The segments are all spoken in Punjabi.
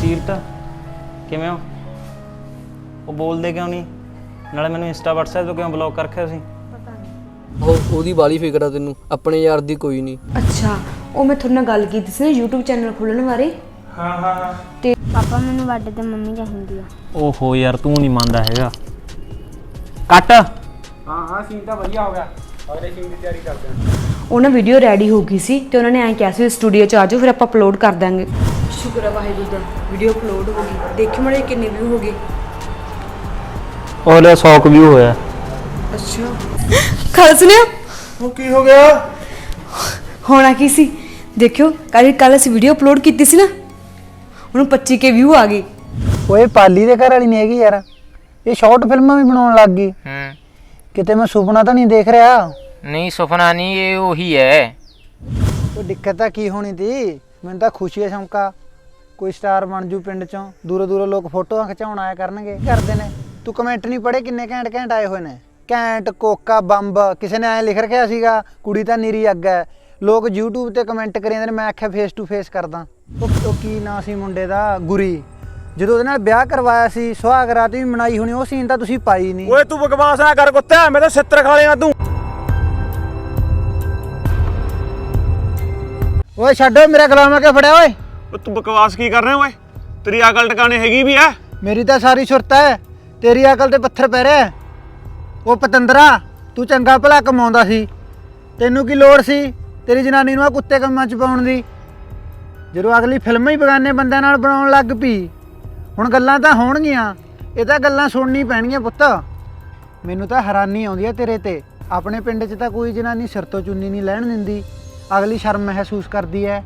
ਸੀਰਤ ਕਿਵੇਂ ਹੋ? ਉਹ ਬੋਲਦੇ ਕਿਉਂ ਨਹੀਂ? ਨਾਲੇ ਮੈਨੂੰ ਇੰਸਟਾ WhatsApp ਤੋਂ ਕਿਉਂ ਬਲੌਕ ਕਰ ਰੱਖਿਆ ਸੀ ਉਹ ਉਹਦੀ ਬਾਲੀ ਫਿਕਰ ਆ ਤੈਨੂੰ ਆਪਣੇ ਯਾਰ ਦੀ ਕੋਈ ਨਹੀਂ। ਅੱਛਾ ਉਹ ਮੈਂ ਤੁਹਾਡੇ ਨਾਲ ਗੱਲ ਕੀਤੀ ਸੀ ਨਾ YouTube ਚੈਨਲ ਖੋਲਣ ਬਾਰੇ। ਹਾਂ ਹਾਂ ਹਾਂ। ਤੇ ਪਾਪਾ ਮੈਨੂੰ ਵੱਡੇ ਤੇ ਮੰਮੀ ਚਾਹੀਦੀ ਆ। ਓਹੋ ਯਾਰ ਤੂੰ ਨਹੀਂ ਮੰਨਦਾ ਹੈਗਾ। ਕੱਟ। ਉਹ ਨਾ ਵੀਡੀਓ ਰੈਡੀ ਹੋ ਗਈ ਸੀ ਤੇ ਉਹਨਾਂ ਨੇ ਐਂ ਕਿਹਾ ਸੀ ਸਟੂਡੀਓ ਚ ਆ ਜਾਓ ਫਿਰ ਆਪਾਂ ਅਪਲੋਡ ਕਰ ਦਾਂਗੇ ਸ਼ੁਕਰ ਹੈ ਵਾਹਿਗੁਰੂ ਦਾ ਵੀਡੀਓ ਅਪਲੋਡ ਹੋ ਗਈ। ਦੇਖਿਓ ਮੜੇ ਕਿੰਨੇ ਵਿਊ ਹੋ ਗਏ ਉਹਦਾ 100 ਵਿਊ ਹੋਇਆ। ਅੱਛਾ। ਖਾਲ ਸੁਣਿਆ ਉਹ ਕੀ ਹੋ ਗਿਆ? ਹੋਣਾ ਕੀ ਸੀ? ਦੇਖਿਓ ਕੱਲ ਕੱਲ ਅਸੀਂ ਵੀਡੀਓ ਅਪਲੋਡ ਕੀਤੀ ਸੀ ਨਾ। ਉਹਨੂੰ 25 ਕੇ ਵਿਊ ਆ ਗਏ। ਓਏ ਪਾਲੀ ਦੇ ਘਰ ਵਾਲੀ ਨਹੀਂ ਹੈਗੀ ਯਾਰ। ਇਹ ਸ਼ਾਰਟ ਫਿਲਮਾਂ ਵੀ ਬਣਾਉਣ ਲੱਗ ਗਈ। ਹੂੰ। ਕਿਤੇ ਮੈਂ ਸੁਪਨਾ ਤਾਂ ਨਹੀਂ ਦੇਖ ਰਿਹਾ? ਨਹੀਂ ਸੁਪਨਾ ਨਹੀਂ ਇਹ ਉਹੀ ਹੈ। ਉਹ ਦਿੱਕਤ ਤਾਂ ਕੀ ਹੋਣੀ ਤੀ? ਮੈਨੂੰ ਤਾਂ ਖੁਸ਼ੀ ਹੈ ਸ਼ੌਂਕਾ। ਕੋਈ ਸਟਾਰ ਬਣ ਜੂ ਪਿੰਡ ਚੋਂ। ਦੂਰੋਂ ਦੂਰੋਂ ਲੋਕ ਫੋਟੋਆਂ ਖਿਚਾਉਣ ਆਇਆ ਕਰਨਗੇ। ਕਰਦੇ ਨੇ। ਤੂੰ ਕਮੈਂਟ ਨਹੀਂ ਪੜੇ ਕਿੰਨੇ ਘੈਂਟ ਘੈਂਟ ਆਏ ਹੋਏ ਨੇ? ਘੈਂਟ ਕੋਕਾ ਬੰਬ। ਕਿਸੇ ਨੇ ਐ ਲਿਖ ਰੱਖਿਆ ਸੀਗਾ ਕੁੜੀ ਤਾਂ ਨੀਰੀ ਅੱਗ ਹੈ। ਲੋਕ YouTube ਤੇ ਕਮੈਂਟ ਕਰੀ ਜਾਂਦੇ ਨੇ ਮੈਂ ਆਖਿਆ ਫੇਸ ਟੂ ਫੇਸ ਕਰਦਾ। ਉਹ ਉਹ ਕੀ ਨਾਂ ਸੀ ਮੁੰਡੇ ਦਾ? ਗੁਰੀ। ਜਦੋਂ ਉਹਦੇ ਨਾਲ ਵਿਆਹ ਕਰਵਾਇਆ ਸੀ ਸੁਹਾਗ ਰਾਤ ਵੀ ਮਨਾਈ ਹੋਣੀ ਉਹ ਸੀਨ ਤਾਂ ਤੁਸੀਂ ਪਾਈ ਨਹੀਂ। ਓਏ ਤੂੰ ਬਕਵਾਸ ਨਾ ਕਰ ਕੁੱਤਿਆ ਮੈਂ ਤਾਂ ਛਿੱਤਰ ਖਾ ਲੇਗਾ ਤੂੰ। ਓਏ ਛੱਡੋ ਮੇਰਾ ਗੁਲਾਮ ਆ ਕੇ ਫੜਿਆ ਓਏ। ਓ ਤੂੰ ਬਕਵਾਸ ਕੀ ਕਰ ਰਿਹਾ ਓਏ? ਤੇਰੀ ਅਕਲ ਟਿਕਾਣੇ ਹੈਗੀ ਵੀ ਐ ਮੇਰੀ ਤਾਂ ਸਾਰੀ ਸੁਰਤ ਹੈ ਤੇਰੀ ਅਕਲ ਤੇ ਪੱਥਰ ਪੈ ਰਿਹਾ। ਹੈ। ਉਹ ਪਤੰਦਰਾ ਤੂੰ ਚੰਗਾ ਭਲਾ ਕਮਾਉਂਦਾ ਸੀ। ਤੈਨੂੰ ਕੀ ਲੋੜ ਸੀ ਤੇਰੀ ਜਨਾਨੀ ਨੂੰ ਆ ਕੁੱਤੇ ਕੰਮਾਂ ਚ ਪਾਉਣ ਦੀ? ਜਦੋਂ ਅਗਲੀ ਫਿਲਮਾਂ ਹੀ ਬਗਾਨੇ ਬੰਦਿਆਂ ਨਾਲ ਬਣਾਉਣ ਲੱਗ ਪਈ ਹੁਣ ਗੱਲਾਂ ਤਾਂ ਹੋਣਗੀਆਂ ਇਹ ਤਾਂ ਗੱਲਾਂ ਸੁਣਨੀ ਪੈਣਗੀਆਂ ਪੁੱਤ। ਮੈਨੂੰ ਤਾਂ ਹੈਰਾਨੀ ਆਉਂਦੀ ਹੈ ਤੇਰੇ ਤੇ। ਆਪਣੇ ਪਿੰਡ 'ਚ ਤਾਂ ਕੋਈ ਜਨਾਨੀ ਸਿਰ ਤੋਂ ਚੁੰਨੀ ਨਹੀਂ ਲੈਣ ਦਿੰਦੀ। ਅਗਲੀ ਸ਼ਰਮ ਮਹਿਸੂਸ ਕਰਦੀ ਹੈ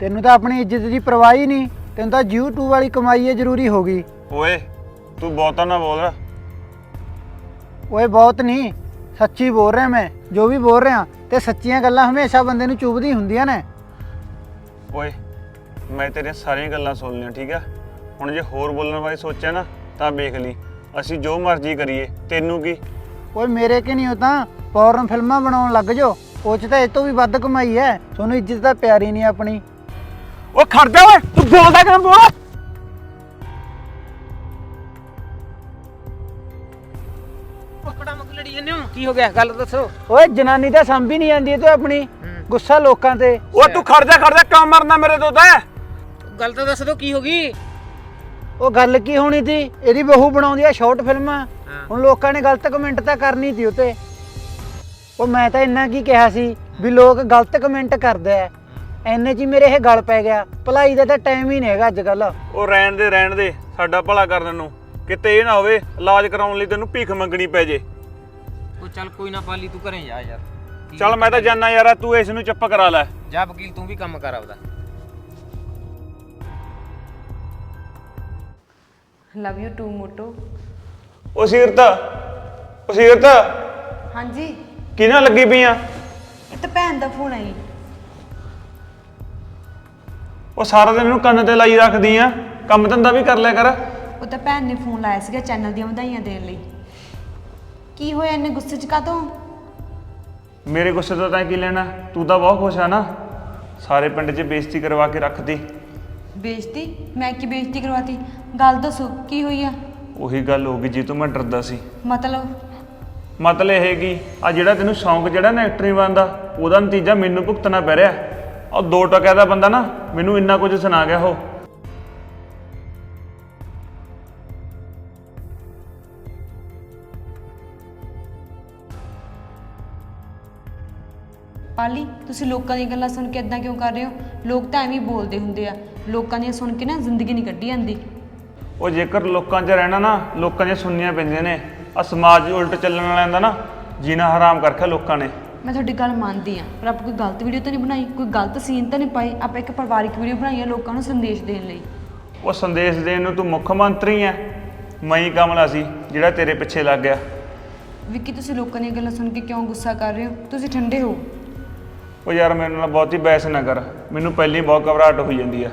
ਤੈਨੂੰ ਤਾਂ ਆਪਣੀ ਇੱਜ਼ਤ ਦੀ ਪਰਵਾਹ ਹੀ ਨਹੀਂ। ਤੈਨੂੰ ਤਾਂ YouTube ਵਾਲੀ ਕਮਾਈ ਹੈ ਜ਼ਰੂਰੀ ਹੋ ਗਈ। ਓਏ ਤੂੰ ਬਹੁਤਾ ਨਾ ਬੋਲ। ਓਏ ਬਹੁਤ ਨਹੀਂ। ਸੱਚੀ ਬੋਲ ਰਿਹਾ ਮੈਂ। ਜੋ ਵੀ ਬੋਲ ਰਿਹਾ ਤੇ ਸੱਚੀਆਂ ਗੱਲਾਂ ਹਮੇਸ਼ਾ ਬੰਦੇ ਨੂੰ ਚੁਭਦੀ ਹੁੰਦੀਆਂ ਨੇ। ਓਏ ਮੈਂ ਤੇਰੀਆਂ ਸਾਰੀਆਂ ਗੱਲਾਂ ਸੁਣ ਲਈਆਂ ਠੀਕ ਆ? ਹੁਣ ਜੇ ਹੋਰ ਬੋਲਣ ਬਾਰੇ ਸੋਚਿਆ ਨਾ ਤਾਂ ਵੇਖ ਲਈ। ਅਸੀਂ ਜੋ ਮਰਜ਼ੀ ਕਰੀਏ ਤੈਨੂੰ ਕੀ? ਓਏ ਮੇਰੇ ਕਿ ਨਹੀਂ ਹੋ ਤਾਂ? ਫੌਰਨ ਫਿਲਮਾਂ ਬਣਾਉਣ ਲੱਗ ਜੋ ਉਹ ਚ ਤਾਂ ਇਹ ਤੋਂ ਵੀ ਵੱਧ ਕਮਾਈ ਹੈ। ਤੁਹਾਨੂੰ ਇੱਜ਼ਤ ਤਾਂ ਪਿਆਰੀ ਨਹੀਂ ਆਪਣੀ। ਓ ਖੜ ਜਾ ਓਏ ਤੂੰ ਬੋਲਦਾ ਕਿਵੇਂ ਬੋਲ? ਪਕੜਾ ਮਕ ਲੜੀ ਜੰਨੇ ਕੀ ਹੋ ਗਿਆ? ਗੱਲ ਦੱਸੋ। ਓਏ ਜਨਾਨੀ ਤਾਂ ਸੰਭੀ ਨਹੀਂ ਜਾਂਦੀ ਤੂੰ ਆਪਣੀ। ਗੁੱਸਾ ਲੋਕਾਂ ਤੇ। ਓ ਤੂੰ ਖੜ ਜਾ ਖੜ ਜਾ ਕੰਮ ਮਰਨਾ ਮੇਰੇ ਤੋਂ ਤਾਂ। ਗੱਲ ਤਾਂ ਦੱਸ ਦੋ ਕੀ ਹੋ ਗਈ? ਉਹ ਗੱਲ ਕੀ ਹੋਣੀ ਸੀ? ਇਹਦੀ ਬਹੂ ਬਣਾਉਂਦੀ ਆ ਸ਼ਾਰਟ ਫਿਲਮਾਂ ਹੁਣ ਲੋਕਾਂ ਨੇ ਗਲਤ ਕਮੈਂਟ ਤਾਂ ਕਰਨੀ ਸੀ ਉਤੇ। ਉਹ ਮੈਂ ਤਾਂ ਇੰਨਾ ਕੀ ਕਿਹਾ ਸੀ ਵੀ ਲੋਕ ਗਲਤ ਕਮੈਂਟ ਕਰਦੇ ਆ। ਐਨੇ ਚ ਹੀ ਮੇਰੇ ਇਹ ਗੱਲ ਪੈ ਗਿਆ। ਭਲਾਈ ਦਾ ਤਾਂ ਟਾਈਮ ਹੀ ਨਹੀਂ ਹੈਗਾ ਅੱਜ ਕੱਲ ਉਹ ਰਹਿਣ ਦੇ ਰਹਿਣ ਦੇ। ਸਾਡਾ ਭਲਾ ਕਰਨ ਨੂੰ। ਕਿਤੇ ਇਹ ਨਾ ਹੋਵੇ ਇਲਾਜ ਕਰਾਉਣ ਲਈ ਤੈਨੂੰ ਭੀਖ ਮੰਗਣੀ ਪੈ ਜੇ। ਉਹ ਚੱਲ ਕੋਈ ਨਾ ਪਾਲੀ ਤੂੰ ਘਰੇ ਜਾ ਯਾਰ। ਚੱਲ ਮੈਂ ਤਾਂ ਜਾਣਾ ਯਾਰ ਤੂੰ ਇਸ ਨੂੰ ਚੁੱਪ ਕਰਾ ਲੈ। ਜਾ ਵਕੀਲ ਤੂੰ ਵੀ ਕੰਮ ਕਰ ਆਪਦਾ। ਲਵ ਯੂ ਟੂ ਮੋਟੋ ਉਹ ਸੀਰਤ ਉਹ ਸੀਰਤ। ਹਾਂਜੀ। ਕਿਹਨਾਂ ਲੱਗੀ ਪਈਆਂ? ਇਹ ਤਾਂ ਭੈਣ ਦਾ ਫੋਨ ਆਈ ਉਹ ਸਾਰਾ ਦਿਨ ਇਹਨੂੰ ਕੰਨ ਤੇ ਲਾਈ ਰੱਖਦੀ ਆ। ਕੰਮ ਧੰਦਾ ਵੀ ਕਰ ਲਿਆ ਕਰ। ਉਹ ਤਾਂ ਭੈਣ ਨੇ ਫੋਨ ਲਾਇਆ ਸੀਗਾ ਚੈਨਲ ਦੀਆਂ ਵਧਾਈਆਂ ਦੇਣ ਲਈ। ਕੀ ਹੋਇਆ ਇੰਨੇ ਗੁੱਸੇ ਚ ਕਾਤੋਂ ਮੇਰੇ ਗੁੱਸੇ ਤੋਂ ਤਾਂ ਕੀ ਲੈਣਾ? ਤੂੰ ਤਾਂ ਬਹੁਤ ਖੁਸ਼ ਆ ਨਾ। ਸਾਰੇ ਪਿੰਡ 'ਚ ਬੇਇੱਜ਼ਤੀ ਕਰਵਾ ਕੇ ਰੱਖਦੀ ਬੇਇੱਜ਼ਤੀ? ਮੈਂ ਕੀ ਬੇਇੱਜ਼ਤੀ ਕਰਵਾਤੀ? ਗੱਲ ਦੱਸੋ ਕੀ ਹੋਈ ਆ? ਉਹੀ ਗੱਲ ਹੋ ਗਈ ਜੀ ਤੋਂ ਮੈਂ ਡਰਦਾ ਸੀ। ਮਤਲਬ? ਮਤਲਬ ਇਹ ਕਿ? ਆ ਜਿਹੜਾ ਤੈਨੂੰ ਸ਼ੌਂਕ ਜਿਹੜਾ ਨਾ ਐਕਟਰ ਬਣਦਾ ਉਹਦਾ ਨਤੀਜਾ ਮੈਨੂੰ ਭੁਗਤਣਾ ਪੈ ਰਿਹਾ। ਉਹ ਦੋ ਟਕਿਆ ਦਾ ਬੰਦਾ ਨਾ ਮੈਨੂੰ ਇੰਨਾ ਕੁਝ ਸੁਣਾ ਗਿਆ ਉਹ। ਪਾਲੀ ਤੁਸੀਂ ਲੋਕਾਂ ਦੀਆਂ ਗੱਲਾਂ ਸੁਣ ਕੇ ਇਦਾਂ ਕਿਉਂ ਕਰ ਰਹੇ ਹੋ? ਲੋਕ ਤਾਂ ਐਵੇਂ ਹੀ ਬੋਲਦੇ ਹੁੰਦੇ ਆ। ਲੋਕਾਂ ਦੀਆਂ ਸੁਣ ਕੇ ਨਾ ਜ਼ਿੰਦਗੀ ਨਹੀਂ ਕੱਢੀ ਜਾਂਦੀ। ਉਹ ਜੇਕਰ ਲੋਕਾਂ 'ਚ ਰਹਿਣਾ ਨਾ ਲੋਕਾਂ ਦੀਆਂ ਸੁਣਨੀਆਂ ਪੈਂਦੀਆਂ ਨੇ। ਆ ਸਮਾਜ ਉਲਟ ਚੱਲਣ ਵਾਲਿਆਂ ਦਾ ਨਾ ਜੀਣਾ ਹਰਾਮ ਕਰਖਿਆ ਲੋਕਾਂ ਨੇ। ਮੈਂ ਤੁਹਾਡੀ ਗੱਲ ਮੰਨਦੀ ਆ ਪਰ ਆਪਾਂ ਕੋਈ ਗਲਤ ਵੀਡੀਓ ਤਾਂ ਨਹੀਂ ਬਣਾਈ? ਕੋਈ ਗਲਤ ਸੀਨ ਤਾਂ ਨਹੀਂ ਪਾਏ ਆਪਾਂ ਇੱਕ ਪਰਿਵਾਰਿਕ ਵੀਡੀਓ ਬਣਾਈ ਆ ਲੋਕਾਂ ਨੂੰ ਸੰਦੇਸ਼ ਦੇਣ ਲਈ? ਉਹ ਸੰਦੇਸ਼ ਦੇਣ ਨੂੰ ਤੂੰ ਮੁੱਖ ਮੰਤਰੀ ਐ। ਮੈਂ ਹੀ ਕਮਲਾ ਸੀ ਜਿਹੜਾ ਤੇਰੇ ਪਿੱਛੇ ਲੱਗ ਗਿਆ। ਵਿੱਕੀ ਤੁਸੀਂ ਲੋਕਾਂ ਦੀਆਂ ਗੱਲਾਂ ਸੁਣ ਕੇ ਕਿਉਂ ਗੁੱਸਾ ਕਰ ਰਹੇ ਹੋ? ਤੁਸੀਂ ਠੰਡੇ ਹੋ। ਉਹ ਯਾਰ ਮੇਰੇ ਨਾਲ ਬਹੁਤੀ ਬਹਿਸ ਨਾ ਕਰ। ਮੈਨੂੰ ਪਹਿਲਾਂ ਹੀ ਬਹੁਤ ਘਬਰਾਹਟ ਹੋਈ ਜਾਂਦੀ ਆ।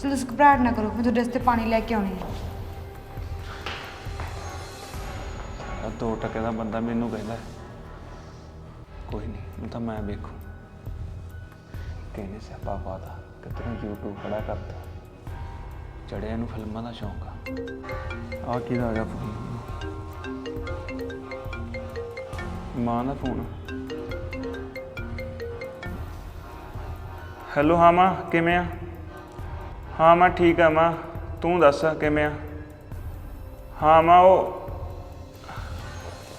ਚਲੋ ਤੁਸੀਂ ਘਬਰਾਹਟ ਨਾ ਕਰੋ, ਮੈਂ ਤੁਹਾਡੇ ਵਾਸਤੇ ਪਾਣੀ ਲੈ ਕੇ ਆਉਣੀ ਆ। ਆ ਦੋ ਟਕੇ ਦਾ ਬੰਦਾ ਮੈਨੂੰ ਕਹਿੰਦਾ ਕੋਈ ਨਹੀਂ, ਹੁਣ ਤਾਂ ਮੈਂ ਵੇਖੂ। ਕਹਿੰਦੇ ਸਿਆਪਾ ਪਾਦਾ ਕਿਤਨਾ YouTube ਖੜਾ ਕਰਤਾ। ਚੜਿਆ ਨੂੰ ਫਿਲਮਾਂ ਦਾ ਸ਼ੌਂਕ ਆ। ਆ ਕਿਹਦਾ ਆ ਗਿਆ ਫੋਨ ਮਾਂ ਦਾ ਫੋਨ ਹੈਲੋ ਹਾਂ ਮਾਂ ਕਿਵੇਂ ਆ? ਹਾਂ ਮੈਂ ਠੀਕ ਆ ਮਾਂ। ਤੂੰ ਦੱਸ ਕਿਵੇਂ ਆ? ਹਾਂ ਮਾਂ ਉਹ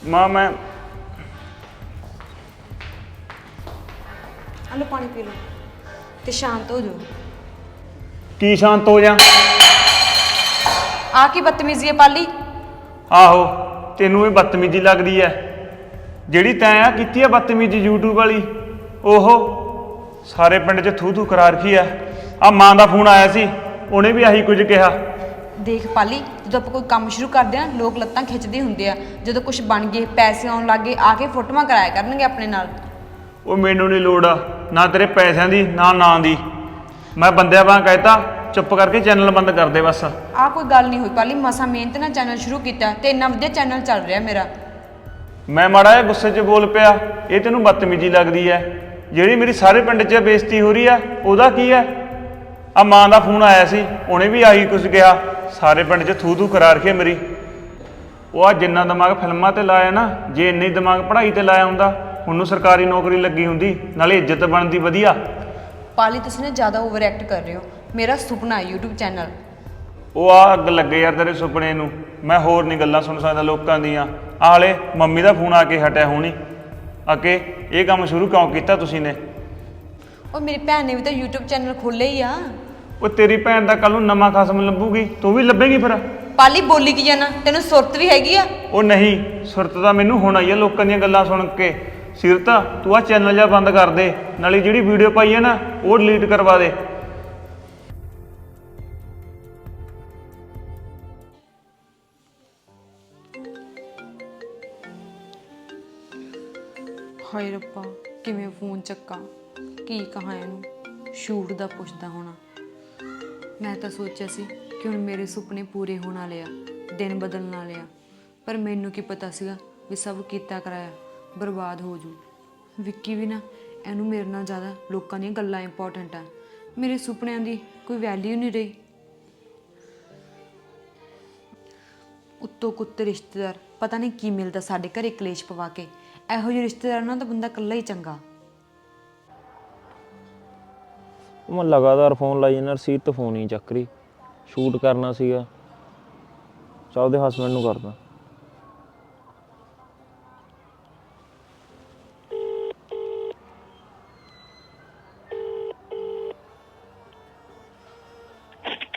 ਮਾਂ ਮੈਂ ਹਲੋ ਪਾਣੀ ਪੀ ਲਓ ਤੇ ਸ਼ਾਂਤ ਹੋ ਜਾਓ। ਕੀ ਸ਼ਾਂਤ ਹੋ ਜਾ? ਆ ਕੀ ਬਦਤਮੀਜ਼ੀ ਹੈ ਪਾਲੀ? ਆਹੋ ਤੈਨੂੰ ਇਹ ਬਦਤਮੀਜ਼ੀ ਲੱਗਦੀ ਐ। ਜਿਹੜੀ ਤੈਂ ਆ ਕੀਤੀ ਆ ਬਦਤਮੀਜ਼ੀ YouTube ਵਾਲੀ ਓਹੋ ਸਾਰੇ ਪਿੰਡ 'ਚ ਥੂ ਥੂ ਕਰਾ ਰੱਖੀ ਆ ਆ ਮਾਂ ਦਾ ਫੋਨ ਆਇਆ ਸੀ ਉਹਨੇ ਵੀ ਆਹੀ ਕੁਝ ਕਿਹਾ। ਦੇਖ ਪਾਲੀ ਜਦੋਂ ਆਪਾਂ ਕੋਈ ਕੰਮ ਸ਼ੁਰੂ ਕਰਦੇ ਆ ਲੋਕ ਲੱਤਾਂ ਖਿੱਚਦੇ ਹੁੰਦੇ ਆ। ਜਦੋਂ ਕੁਝ ਬਣ ਗਏ ਪੈਸੇ ਆਉਣ ਲੱਗੇ ਆ ਕੇ ਫੋਟੋਆਂ ਕਰਾਇਆ ਕਰਨਗੇ ਆਪਣੇ ਨਾਲ। ਉਹ ਮੈਨੂੰ ਨਹੀਂ ਲੋੜ ਆ ਨਾ ਤੇਰੇ ਪੈਸਿਆਂ ਦੀ ਨਾ ਨਾਂ ਦੀ। ਮੈਂ ਬੰਦਿਆਂ ਵਾਂ ਕਹਿਤਾ ਚੁੱਪ ਕਰਕੇ ਚੈਨਲ ਬੰਦ ਕਰ ਦੇ ਬਸ। ਆ ਕੋਈ ਗੱਲ ਨਹੀਂ ਹੋਈ ਪਾਲੀ ਮਸਾ ਮਿਹਨਤ ਨਾਲ ਚੈਨਲ ਸ਼ੁਰੂ ਕੀਤਾ ਤੇ ਇੰਨਾ ਵਧੀਆ ਚੈਨਲ ਚੱਲ ਰਿਹਾ ਮੇਰਾ। ਮੈਂ ਮਾੜਾ ਜਿਹਾ ਗੁੱਸੇ 'ਚ ਬੋਲ ਪਿਆ ਇਹ ਤੈਨੂੰ ਬਦਤਮੀਜ਼ੀ ਲੱਗਦੀ ਐ। ਜਿਹੜੀ ਮੇਰੀ ਸਾਰੇ ਪਿੰਡ 'ਚ ਬੇਇੱਜ਼ਤੀ ਹੋ ਰਹੀ ਆ ਉਹਦਾ ਕੀ ਐ? ਆ ਮਾਂ ਦਾ ਫੋਨ ਆਇਆ ਸੀ ਉਹਨੇ ਵੀ ਆਹੀ ਕੁਝ ਕਿਹਾ। ਸਾਰੇ ਪਿੰਡ 'ਚ ਥੂ ਥੂ ਕਰਾ ਰੱਖੀ ਮੇਰੀ। ਉਹ ਆ ਜਿੰਨਾ ਦਿਮਾਗ ਫਿਲਮਾਂ ਤੇ ਲਾਇਆ ਨਾ ਜੇ ਇੰਨੇ ਦਿਮਾਗ ਪੜ੍ਹਾਈ ਤੇ ਲਾਇਆ ਹੁੰਦਾ ਉਹਨੂੰ ਸਰਕਾਰੀ ਨੌਕਰੀ ਲੱਗੀ ਹੁੰਦੀ ਨਾਲੇ ਇੱਜ਼ਤ ਬਣਦੀ ਵਧੀਆ। ਪਾਲੀ ਤੁਸੀਂ ਨਾ ਜ਼ਿਆਦਾ ਓਵਰ ਐਕਟ ਕਰ ਰਹੇ ਹੋ। ਮੇਰਾ ਸੁਪਨਾ ਹੈ YouTube ਚੈਨਲ ਉਹ ਆ ਅੱਗ ਲੱਗੇ ਯਾਰ ਤੇਰੇ ਸੁਪਨੇ ਨੂੰ। ਮੈਂ ਹੋਰ ਨਹੀਂ ਗੱਲਾਂ ਸੁਣ ਸਕਦਾ ਲੋਕਾਂ ਦੀਆਂ। ਆਹ ਹਾਲੇ ਮੰਮੀ ਦਾ ਫੋਨ ਆ ਕੇ ਹਟਿਆ ਹੋਣੀ। ਅਕੇ ਇਹ ਕੰਮ ਸ਼ੁਰੂ ਕਿਉਂ ਕੀਤਾ ਤੁਸੀਂ ਨੇ? ਉਹ ਮੇਰੀ ਭੈਣ ਨੇ ਵੀ ਤਾਂ YouTube ਚੈਨਲ ਖੋਲ੍ਹਿਆ ਹੀ ਆ। ਉਹ ਤੇਰੀ ਭੈਣ ਦਾ ਕੱਲ ਨੂੰ ਨਵਾਂ ਖਸਮ ਲੱਭੂਗੀ ਤੂੰ ਵੀ ਲੱਭੇਗੀ ਫਿਰ? ਪਾਲੀ ਬੋਲੀ ਕੀ ਜਾਣਾ ਤੈਨੂੰ ਸੁਰਤ ਵੀ ਹੈਗੀ ਆ? ਉਹ ਨਹੀਂ ਸੁਰਤ ਤਾਂ ਮੈਨੂੰ ਹੁਣ ਆਈ ਆ ਲੋਕਾਂ ਦੀਆਂ ਗੱਲਾਂ ਸੁਣ ਕੇ। ਸਿਰਤ ਤੂੰ ਆ ਚੈਨਲ ਜਿਹਾ ਬੰਦ ਕਰ ਦੇ ਨਾਲੇ ਜਿਹੜੀ ਵੀਡੀਓ ਪਾਈ ਹੈ ਨਾ ਉਹ ਡਿਲੀਟ ਕਰਵਾ ਦੇ। ਹਾਏ ਰੱਬਾ ਕਿਵੇਂ ਫੋਨ ਚੱਕਾਂ? ਕੀ ਕਹਾਂ ਇਹਨੂੰ? ਸ਼ੂਟ ਦਾ ਪੁੱਛਦਾ ਹੋਣਾ। ਮੈਂ ਤਾਂ ਸੋਚਿਆ ਸੀ ਕਿ ਹੁਣ ਮੇਰੇ ਸੁਪਨੇ ਪੂਰੇ ਹੋਣ ਵਾਲੇ ਆ, ਦਿਨ ਬਦਲਣ ਵਾਲੇ ਆ। ਪਰ ਮੈਨੂੰ ਕੀ ਪਤਾ ਸੀਗਾ ਵੀ ਸਭ ਕੀਤਾ ਕਰਾਇਆ, ਬਰਬਾਦ ਹੋ ਜੂ। ਵਿੱਕੀ ਵੀ ਨਾ ਇਹਨੂੰ ਮੇਰੇ ਨਾਲ ਜ਼ਿਆਦਾ ਲੋਕਾਂ ਦੀਆਂ ਗੱਲਾਂ ਇੰਪੋਰਟੈਂਟ ਆ। ਮੇਰੇ ਸੁਪਨਿਆਂ ਦੀ ਕੋਈ ਵੈਲਿਊ ਨਹੀਂ ਰਹੀ। ਉੱਤੋਂ ਕੁੱਤੇ ਰਿਸ਼ਤੇਦਾਰ, ਪਤਾ ਨਹੀਂ ਕੀ ਮਿਲਦਾ ਸਾਡੇ ਘਰੇ ਕਲੇਸ਼ ਪਵਾ ਕੇ। ਇਹੋ ਜਿਹੇ ਰਿਸ਼ਤੇਦਾਰ ਨਾਲ ਤਾਂ ਬੰਦਾ ਇਕੱਲਾ ਹੀ ਚੰਗਾ। ਉਹ ਮੈਂ ਲਗਾਤਾਰ ਫੋਨ ਲਾਈ ਜਾਂਦਾ ਰਸੀਦ ਤੋਂ ਫੋਨ ਹੀ ਚੱਕ ਰਹੀ। ਸ਼ੂਟ ਕਰਨਾ ਸੀਗਾ। ਚਾ ਉਹਦੇ ਹਸਬੰਡ ਨੂੰ ਕਰਦਾ।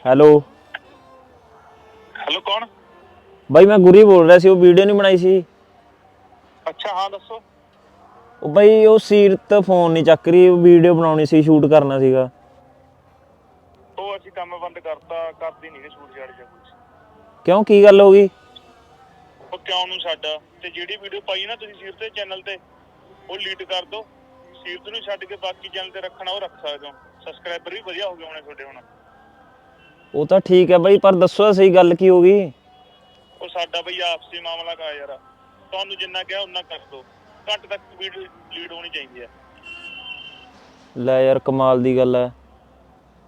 ਹੈਲੋ। ਹੈਲੋ ਕੌਣ? ਬਾਈ ਮੈਂ ਗੁਰੀ ਬੋਲ ਰਿਹਾ ਸੀ ਉਹ ਵੀਡੀਓ ਨਹੀਂ ਬਣਾਈ ਸੀ। ਅੱਛਾ ਹਾਂ ਦੱਸੋ। ਉਹ ਬਾਈ ਉਹ ਸੀਰਤ ਫੋਨ ਨਹੀਂ ਚੱਕ ਰਹੀ ਵੀਡੀਓ ਬਣਾਉਣੀ ਸੀ ਸ਼ੂਟ ਕਰਨਾ ਸੀਗਾ। ਕੰਮ ਬੰਦ ਕਰਤਾ ਕਰਦੀ ਨਹੀਂ ਸ਼ੂਟ ਛੱਡ ਜਾ ਕੁਝ ਕਿਉਂ ਕੀ ਗੱਲ ਹੋ ਗਈ? ਉਹ ਕਿਉਂ ਨੂੰ ਸਾਡਾ ਤੇ ਜਿਹੜੀ ਵੀਡੀਓ ਪਾਈ ਨਾ ਤੁਸੀਂ ਸੀਰਤ ਦੇ ਚੈਨਲ ਤੇ ਉਹ ਲੀਡ ਕਰ ਦਿਓ ਸੀਰਤ ਨੂੰ ਛੱਡ ਕੇ ਬਾਕੀ ਚੈਨਲ ਤੇ ਰੱਖਣਾ ਉਹ ਰੱਖ ਸਕਦੇ ਹੋ। ਸਬਸਕ੍ਰਾਈਬਰ ਵੀ ਵਧੀਆ ਹੋ ਗਏ ਹੋਣੇ ਤੁਹਾਡੇ ਹੁਣ। ਉਹ ਤਾਂ ਠੀਕ ਹੈ ਬਾਈ ਪਰ ਦੱਸੋ ਤਾਂ ਸਹੀ ਗੱਲ ਕੀ ਹੋ ਗਈ? ਉਹ ਸਾਡਾ ਬਈ ਆਪਸੀ ਮਾਮਲਾ ਕਾ ਯਾਰ। ਤੁਹਾਨੂੰ ਜਿੰਨਾ ਕਿਹਾ ਉਨਾ ਕਰ ਦਿਓ ਘੱਟ ਤੱਕ ਵੀਡੀਓ ਲੀਡ ਹੋਣੀ ਚਾਹੀਦੀ ਹੈ। ਲੈ ਯਾਰ ਕਮਾਲ ਦੀ ਗੱਲ ਹੈ।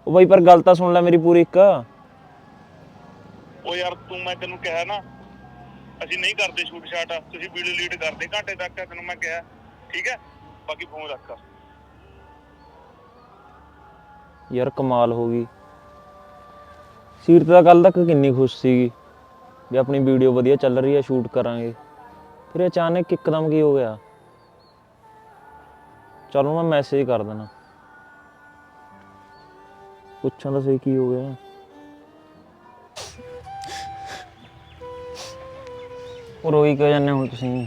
ਉਹ ਬਾਈ ਪਰ ਗੱਲ ਤਾਂ ਸੁਣ ਲੈ ਮੇਰੀ ਪੂਰੀ ਇੱਕ। ਉਹ ਯਾਰ ਤੂੰ ਮੈਂ ਤੈਨੂੰ ਕਿਹਾ ਨਾ ਅਸੀਂ ਨਹੀਂ ਕਰਦੇ ਸ਼ੂਟ ਸ਼ਾਟ ਤੁਸੀਂ ਵੀਡੀਓ ਲੀਡ ਕਰਦੇ ਘੰਟੇ ਤੱਕ ਆ, ਤੈਨੂੰ ਮੈਂ ਕਿਹਾ ਠੀਕ ਹੈ? ਬਾਕੀ ਫੋਨ ਰੱਖ। ਯਾਰ ਕਮਾਲ ਹੋ ਗਈ। ਸੀਰਤ ਤਾਂ ਕੱਲ ਤੱਕ ਕਿੰਨੀ ਖੁਸ਼ ਸੀਗੀ ਵੀ ਆਪਣੀ ਵੀਡੀਓ ਵਧੀਆ ਚੱਲ ਰਹੀ ਹੈ ਸ਼ੂਟ ਕਰਾਂਗੇ। ਫਿਰ ਅਚਾਨਕ ਇੱਕਦਮ ਕੀ ਹੋ ਗਿਆ? ਚਲੋ ਮੈਂ ਮੈਸੇਜ ਕਰ ਦੇਣਾ ਪੁੱਛਾਂ ਤਾਂ ਸਹੀ ਕੀ ਹੋ ਗਿਆ। ਉਹ ਰੋਈ ਕਿਉਂ ਜਾਂਦੇ ਹੁਣ ਤੁਸੀਂ?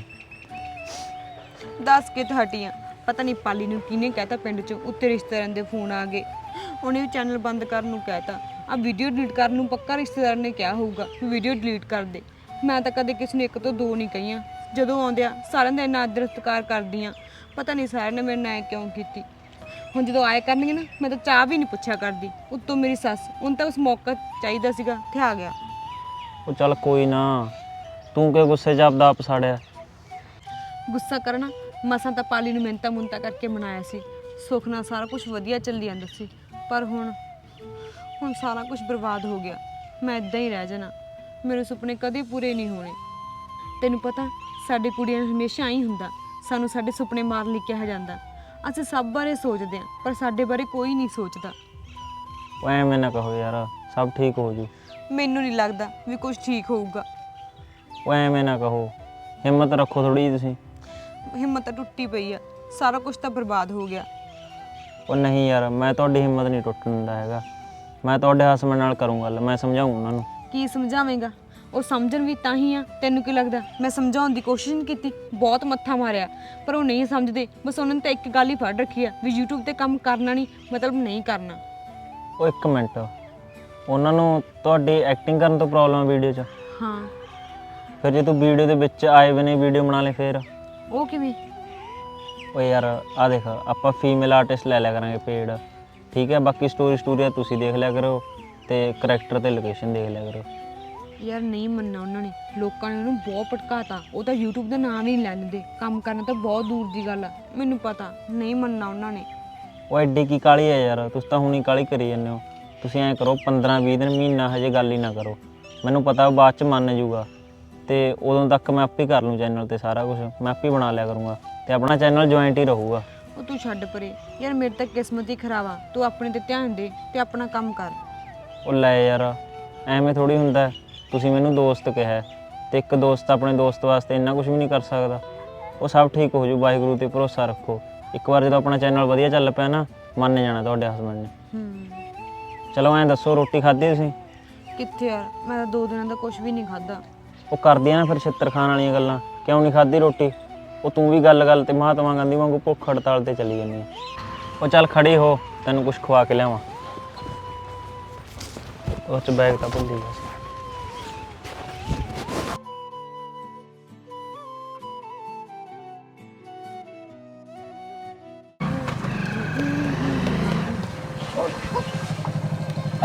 ਦੱਸ ਕੇ ਤਾਂ ਹਟੀਆਂ ਪਤਾ ਨਹੀਂ ਪਾਲੀ ਨੂੰ ਕਿਹਨੇ ਕਹਿਤਾ ਪਿੰਡ 'ਚ ਉੱਤੇ ਰਿਸ਼ਤੇਦਾਰਾਂ ਦੇ ਫੋਨ ਆ ਗਏ। ਉਹਨੇ ਵੀ ਚੈਨਲ ਬੰਦ ਕਰਨ ਨੂੰ ਕਹਿਤਾ। ਆ ਵੀਡੀਓ ਡਿਲੀਟ ਕਰਨ ਨੂੰ ਪੱਕਾ ਰਿਸ਼ਤੇਦਾਰ ਨੇ ਕਿਹਾ ਹੋਊਗਾ ਵੀ ਵੀਡੀਓ ਡਿਲੀਟ ਕਰ ਦੇ। ਮੈਂ ਤਾਂ ਕਦੇ ਕਿਸੇ ਨੂੰ ਇੱਕ ਤੋਂ ਦੋ ਨਹੀਂ ਕਹੀਆਂ। ਜਦੋਂ ਆਉਂਦੇ ਆ ਸਾਰਿਆਂ ਦਾ ਇੰਨਾ ਆਦਰ ਸਤਿਕਾਰ ਕਰਦੀ ਆ। ਪਤਾ ਨਹੀਂ ਸਾਰਿਆਂ ਨੇ ਮੇਰੇ ਨਾਲ ਐਂ ਕਿਉਂ ਕੀਤੀ। ਹੁਣ ਜਦੋਂ ਆਏ ਕਰਨਗੇ ਨਾ ਮੈਂ ਤਾਂ ਚਾਹ ਵੀ ਨਹੀਂ ਪੁੱਛਿਆ ਕਰਦੀ। ਉੱਤੋਂ ਮੇਰੀ ਸੱਸ ਉਹਨੂੰ ਤਾਂ ਉਸ ਮੌਕਾ ਚਾਹੀਦਾ ਸੀਗਾ ਤੇ ਆ ਗਿਆ। ਉਹ ਚੱਲ ਕੋਈ ਨਾ ਤੂੰ ਕਿਉਂ ਗੁੱਸੇ 'ਚ ਆਪਦਾ ਆਪ ਸਾੜਿਆ? ਗੁੱਸਾ ਕਰਨਾ ਮਸਾਂ ਤਾਂ ਪਾਲੀ ਨੂੰ ਮਿਹਨਤਾਂ ਮੁੰਤਾ ਕਰਕੇ ਮਨਾਇਆ ਸੀ। ਸੁੱਖ ਨਾਲ ਸਾਰਾ ਕੁਝ ਵਧੀਆ ਚੱਲੀ ਜਾਂਦਾ ਸੀ। ਪਰ ਹੁਣ ਹੁਣ ਸਾਰਾ ਕੁਝ ਬਰਬਾਦ ਹੋ ਗਿਆ। ਮੈਂ ਇਦਾਂ ਹੀ ਰਹਿ ਜਾਣਾ। ਮੇਰੇ ਸੁਪਨੇ ਕਦੇ ਪੂਰੇ ਨਹੀਂ ਹੋਣੇ। ਤੈਨੂੰ ਪਤਾ ਸਾਡੇ ਕੁੜੀਆਂ ਨੂੰ ਹਮੇਸ਼ਾ ਹੀ ਹੁੰਦਾ। ਸਾਨੂੰ ਸਾਡੇ ਸੁਪਨੇ ਮਾਰ ਲਈ ਕਿਹਾ ਜਾਂਦਾ। ਅਸੀਂ ਸਭ ਬਾਰੇ ਸੋਚਦੇ ਹਾਂ ਪਰ ਸਾਡੇ ਬਾਰੇ ਕੋਈ ਨਹੀਂ ਸੋਚਦਾ। ਉਹ ਐਵੇਂ ਨਾ ਕਹੋ ਯਾਰ ਸਭ ਠੀਕ ਹੋ ਜੂ। ਮੈਨੂੰ ਨਹੀਂ ਲੱਗਦਾ ਵੀ ਕੁਝ ਠੀਕ ਹੋਊਗਾ। ਉਹ ਐਵੇਂ ਨਾ ਕਹੋ ਹਿੰਮਤ ਰੱਖੋ ਥੋੜੀ ਜਿਹੀ ਤੁਸੀਂ। ਹਿੰਮਤ ਤਾਂ ਟੁੱਟੀ ਪਈ ਆ ਸਾਰਾ ਕੁਝ ਤਾਂ ਬਰਬਾਦ ਹੋ ਗਿਆ। ਉਹ ਨਹੀਂ ਯਾਰ ਮੈਂ ਤੁਹਾਡੀ ਹਿੰਮਤ ਨਹੀਂ ਟੁੱਟਣ ਦਿੰਦਾ ਹੈਗਾ। ਮੈਂ ਤੁਹਾਡੇ ਹਸਬੰਡ ਨਾਲ ਕਰੂੰ ਗੱਲ ਮੈਂ ਸਮਝਾਊਂ ਉਹਨਾਂ ਨੂੰ। ਕੀ ਸਮਝਾਵੇਂਗਾ? ਉਹ ਸਮਝਣ ਵੀ ਤਾਂ ਹੀ ਆ। ਤੈਨੂੰ ਕੀ ਲੱਗਦਾ? ਮੈਂ ਸਮਝਾਉਣ ਦੀ ਕੋਸ਼ਿਸ਼ ਨਹੀਂ ਕੀਤੀ। ਬਹੁਤ ਮੱਥਾ ਮਾਰਿਆ। ਪਰ ਉਹ ਨਹੀਂ ਸਮਝਦੇ। ਬਸ ਉਹਨਾਂ ਨੇ ਤਾਂ ਇੱਕ ਗੱਲ ਹੀ ਫੜ ਰੱਖੀ ਆ ਵੀ YouTube ਤੇ ਕੰਮ ਕਰਨਾ ਨਹੀਂ ਮਤਲਬ ਨਹੀਂ ਕਰਨਾ। ਉਹ ਇੱਕ ਮਿੰਟ। ਉਹਨਾਂ ਨੂੰ ਤੁਹਾਡੀ ਐਕਟਿੰਗ ਕਰਨ ਤੋਂ ਪ੍ਰੋਬਲਮ ਹੈ ਵੀਡੀਓ 'ਚ? ਹਾਂ। ਫਿਰ ਜੇ ਤੂੰ ਵੀਡੀਓ ਦੇ ਵਿੱਚ ਆਏ ਬਨੇ ਵੀਡੀਓ ਬਣਾ ਲੈ ਫਿਰ। ਉਹ ਕਿਵੇਂ? ਓ ਯਾਰ ਆ ਦੇਖ ਆਪਾਂ ਫੀਮੇਲ ਆਰਟਿਸਟ ਲੈ ਲਿਆ ਕਰਾਂਗੇ ਪੇਡ ਠੀਕ ਹੈ ਬਾਕੀ ਸਟੋਰੀ ਸਟੂਰੀਆ ਤੁਸੀਂ ਦੇਖ ਲਿਆ ਕਰੋ ਤੇ ਕਰੈਕਟਰ ਤੇ ਲੋਕੇਸ਼ਨ ਦੇਖ ਲਿਆ ਕਰੋ। ਯਾਰ ਨਹੀਂ ਮੰਨਣਾ ਉਹਨਾਂ ਨੇ। ਲੋਕਾਂ ਨੇ ਉਹਨੂੰ ਬਹੁਤ ਭਟਕਾਤਾ ਉਹ ਤਾਂ YouTube ਦਾ ਨਾਮ ਹੀ ਨਹੀਂ ਲੈਂਦੇ। ਕੰਮ ਕਰਨਾ ਤਾਂ ਬਹੁਤ ਦੂਰ ਦੀ ਗੱਲ ਆ। ਮੈਨੂੰ ਪਤਾ ਨਹੀਂ ਮੰਨਣਾ ਉਹਨਾਂ ਨੇ। ਉਹ ਐਡੀ ਕੀ ਕਾਲੀ ਹੈ ਯਾਰ? ਤੁਸੀਂ ਤਾਂ ਹੁਣੀ ਕਾਲੀ ਕਰੀ ਜਾਂਦੇ ਹੋ। ਤੁਸੀਂ ਐਂ ਕਰੋ 15 20 ਦਿਨ ਮਹੀਨਾ ਹਜੇ ਗੱਲ ਹੀ ਨਾ ਕਰੋ। ਮੈਨੂੰ ਪਤਾ ਉਹ ਬਾਅਦ ਚ ਮੰਨ ਜਾਊਗਾ। ਤੇ ਉਦੋਂ ਤੱਕ ਮੈਂ ਆਪੇ ਕਰ ਲੂੰ ਚੈਨਲ ਤੇ ਸਾਰਾ ਕੁਝ ਮੈਂ ਆਪੇ ਬਣਾ ਲਿਆ ਕਰੂੰਗਾ। ਤੇ ਆਪਣਾ ਚੈਨਲ ਜੁਆਇੰਟ ਹੀ ਰਹੂਗਾ। ਉਹ ਤੂੰ ਛੱਡ ਪਰੇ। ਯਾਰ ਮੇਰੇ ਤਾਂ ਕਿਸਮਤ ਹੀ ਖਰਾਬ ਆ। ਤੂੰ ਆਪਣੇ ਤੇ ਧਿਆਨ ਦੇ ਤੇ ਆਪਣਾ ਕੰਮ ਕਰ। ਉਹ ਲੈ ਯਾਰ ਐਵੇਂ ਥੋੜੀ ਹੁੰਦਾ। ਹੈ। ਤੁਸੀਂ ਮੈਨੂੰ ਦੋਸਤ ਕਿਹਾ ਹੈ, ਤੇ ਇੱਕ ਦੋਸਤ ਆਪਣੇ ਦੋਸਤ ਵਾਸਤੇ ਇੰਨਾ ਕੁਝ ਵੀ ਨਹੀਂ ਕਰ ਸਕਦਾ। ਉਹ ਸਭ ਠੀਕ ਹੋ ਜੂ ਵਾਹਿਗੁਰੂ ਤੇ ਭਰੋਸਾ ਰੱਖੋ। ਇੱਕ ਵਾਰ ਜਦੋਂ ਆਪਣਾ ਚੈਨਲ ਵਧੀਆ ਚੱਲ ਪਿਆ ਨਾ ਮੰਨ ਜਾਣਾ ਤੁਹਾਡੇ ਹਸਬੰਡ ਨੇ। ਹੂੰ। ਚਲੋ ਐਂ ਦੱਸੋ ਰੋਟੀ ਖਾਧੀ ਤੁਸੀਂ? ਕਿੱਥੇ ਯਾਰ? ਮੈਂ ਤਾਂ ਦੋ ਦਿਨਾਂ ਦਾ ਕੁਝ ਵੀ ਨਹੀਂ ਖਾਦਾ ਉਹ ਕਰਦੀਆਂ ਨਾ ਫਿਰ ਛਿੱਤਰ ਖਾਣ ਵਾਲੀਆਂ ਗੱਲਾਂ। ਕਿਉਂ ਨਹੀਂ ਖਾਧੀ ਰੋਟੀ? ਉਹ ਤੂੰ ਵੀ ਗੱਲ-ਗੱਲ ਤੇ ਮਹਾਤਮਾ ਗਾਂਧੀ ਵਾਂਗੂ ਭੁੱਖ ਹੜਤਾਲ ਤੇ ਚੱਲੀ ਜਾਂਦੀ ਹੈ ਉਹ ਚੱਲ ਖੜੀ ਹੋ ਤੈਨੂੰ ਕੁਝ ਖਵਾ ਕੇ ਲਿਆਵਾਂ। ਉਹ ਚ ਬੈਗ ਤਾਂ ਭੁੱਲ ਗਿਆ ਸੀ।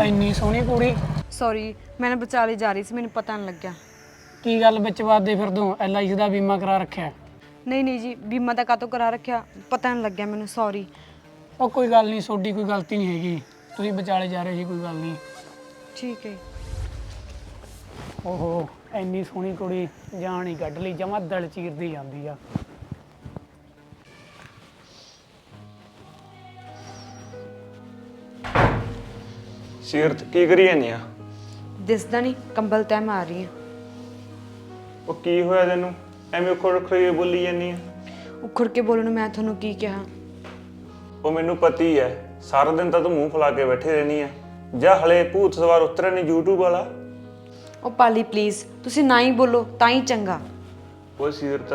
ਇੰਨੀ ਸੋਹਣੀ ਕੁੜੀ। ਸੌਰੀ ਮੈਂ ਨਾ ਵਿਚਾਲੇ ਜਾ ਰਹੀ ਸੀ ਮੈਨੂੰ ਪਤਾ ਨਹੀਂ ਲੱਗਿਆ। ਕੀ ਗੱਲ ਵਿੱਚ ਵਾਦੇ ਫਿਰ ਤੂੰ? ਐਲਆਈਸੀ ਦਾ ਬੀਮਾ ਕਰਾ ਰੱਖਿਆ। ਨਹੀਂ ਨਹੀਂ ਜੀ ਬੀਮਾ ਦਾ ਕਾਤੋਂ ਕਰਾ ਰੱਖਿਆ? ਪਤਾ ਨਹੀਂ ਲੱਗਿਆ ਮੈਨੂੰ ਸੌਰੀ ਉਹ ਕੋਈ ਗੱਲ ਨਹੀਂ ਤੁਹਾਡੀ ਕੋਈ ਗਲਤੀ ਨਹੀਂ ਹੈਗੀ। ਤੁਸੀਂ ਵਿਚਾਲੇ ਜਾ ਰਹੇ ਸੀ ਕੋਈ ਗੱਲ ਨਹੀਂ ਠੀਕ ਹੈ। ਓਹੋ ਇੰਨੀ ਸੋਹਣੀ ਕੁੜੀ ਜਾਨ ਹੀ ਕੱਢ ਲਈ ਜਮਾ ਦਿਲ ਚੀਰਦੀ ਜਾਂਦੀ ਆ। ਸੀਰਤ ਕੀ ਕਰੀ ਜਾਂਦੀ ਆ? ਦਿਸਦਾ ਨਹੀਂ ਕੰਬਲ ਤੈ ਮਾਰ ਰਹੀ ਹਾਂ ਉਹ ਕੀ ਹੋਇਆ ਤੈਨੂੰ? ਐਵੇਂ ਉਖੜ ਉਖੜੀ ਬੋਲੀ ਜਾਂਦੀ ਆ? ਉਖੜ ਕੇ ਬੋਲਣ ਨੂੰ ਮੈਂ ਤੁਹਾਨੂੰ ਕੀ ਕਿਹਾ? ਉਹ ਮੈਨੂੰ ਪਤੀ ਹੈ ਸਾਰਾ ਦਿਨ ਤਾਂ ਤੂੰ ਮੂੰਹ ਫੁਲਾ ਕੇ ਬੈਠੇ ਰਹਿਣੀ ਆ ਜਾਂ ਹਲੇ ਭੂਤ ਸਵਾਰ ਉਤਰੇ ਨਹੀਂ YouTube ਵਾਲਾ? ਉਹ ਪਾਲੀ ਪਲੀਜ਼ ਤੁਸੀਂ ਨਾ ਹੀ ਬੋਲੋ ਤਾਂ ਹੀ ਚੰਗਾ। ਉਹ ਸੀਰਤ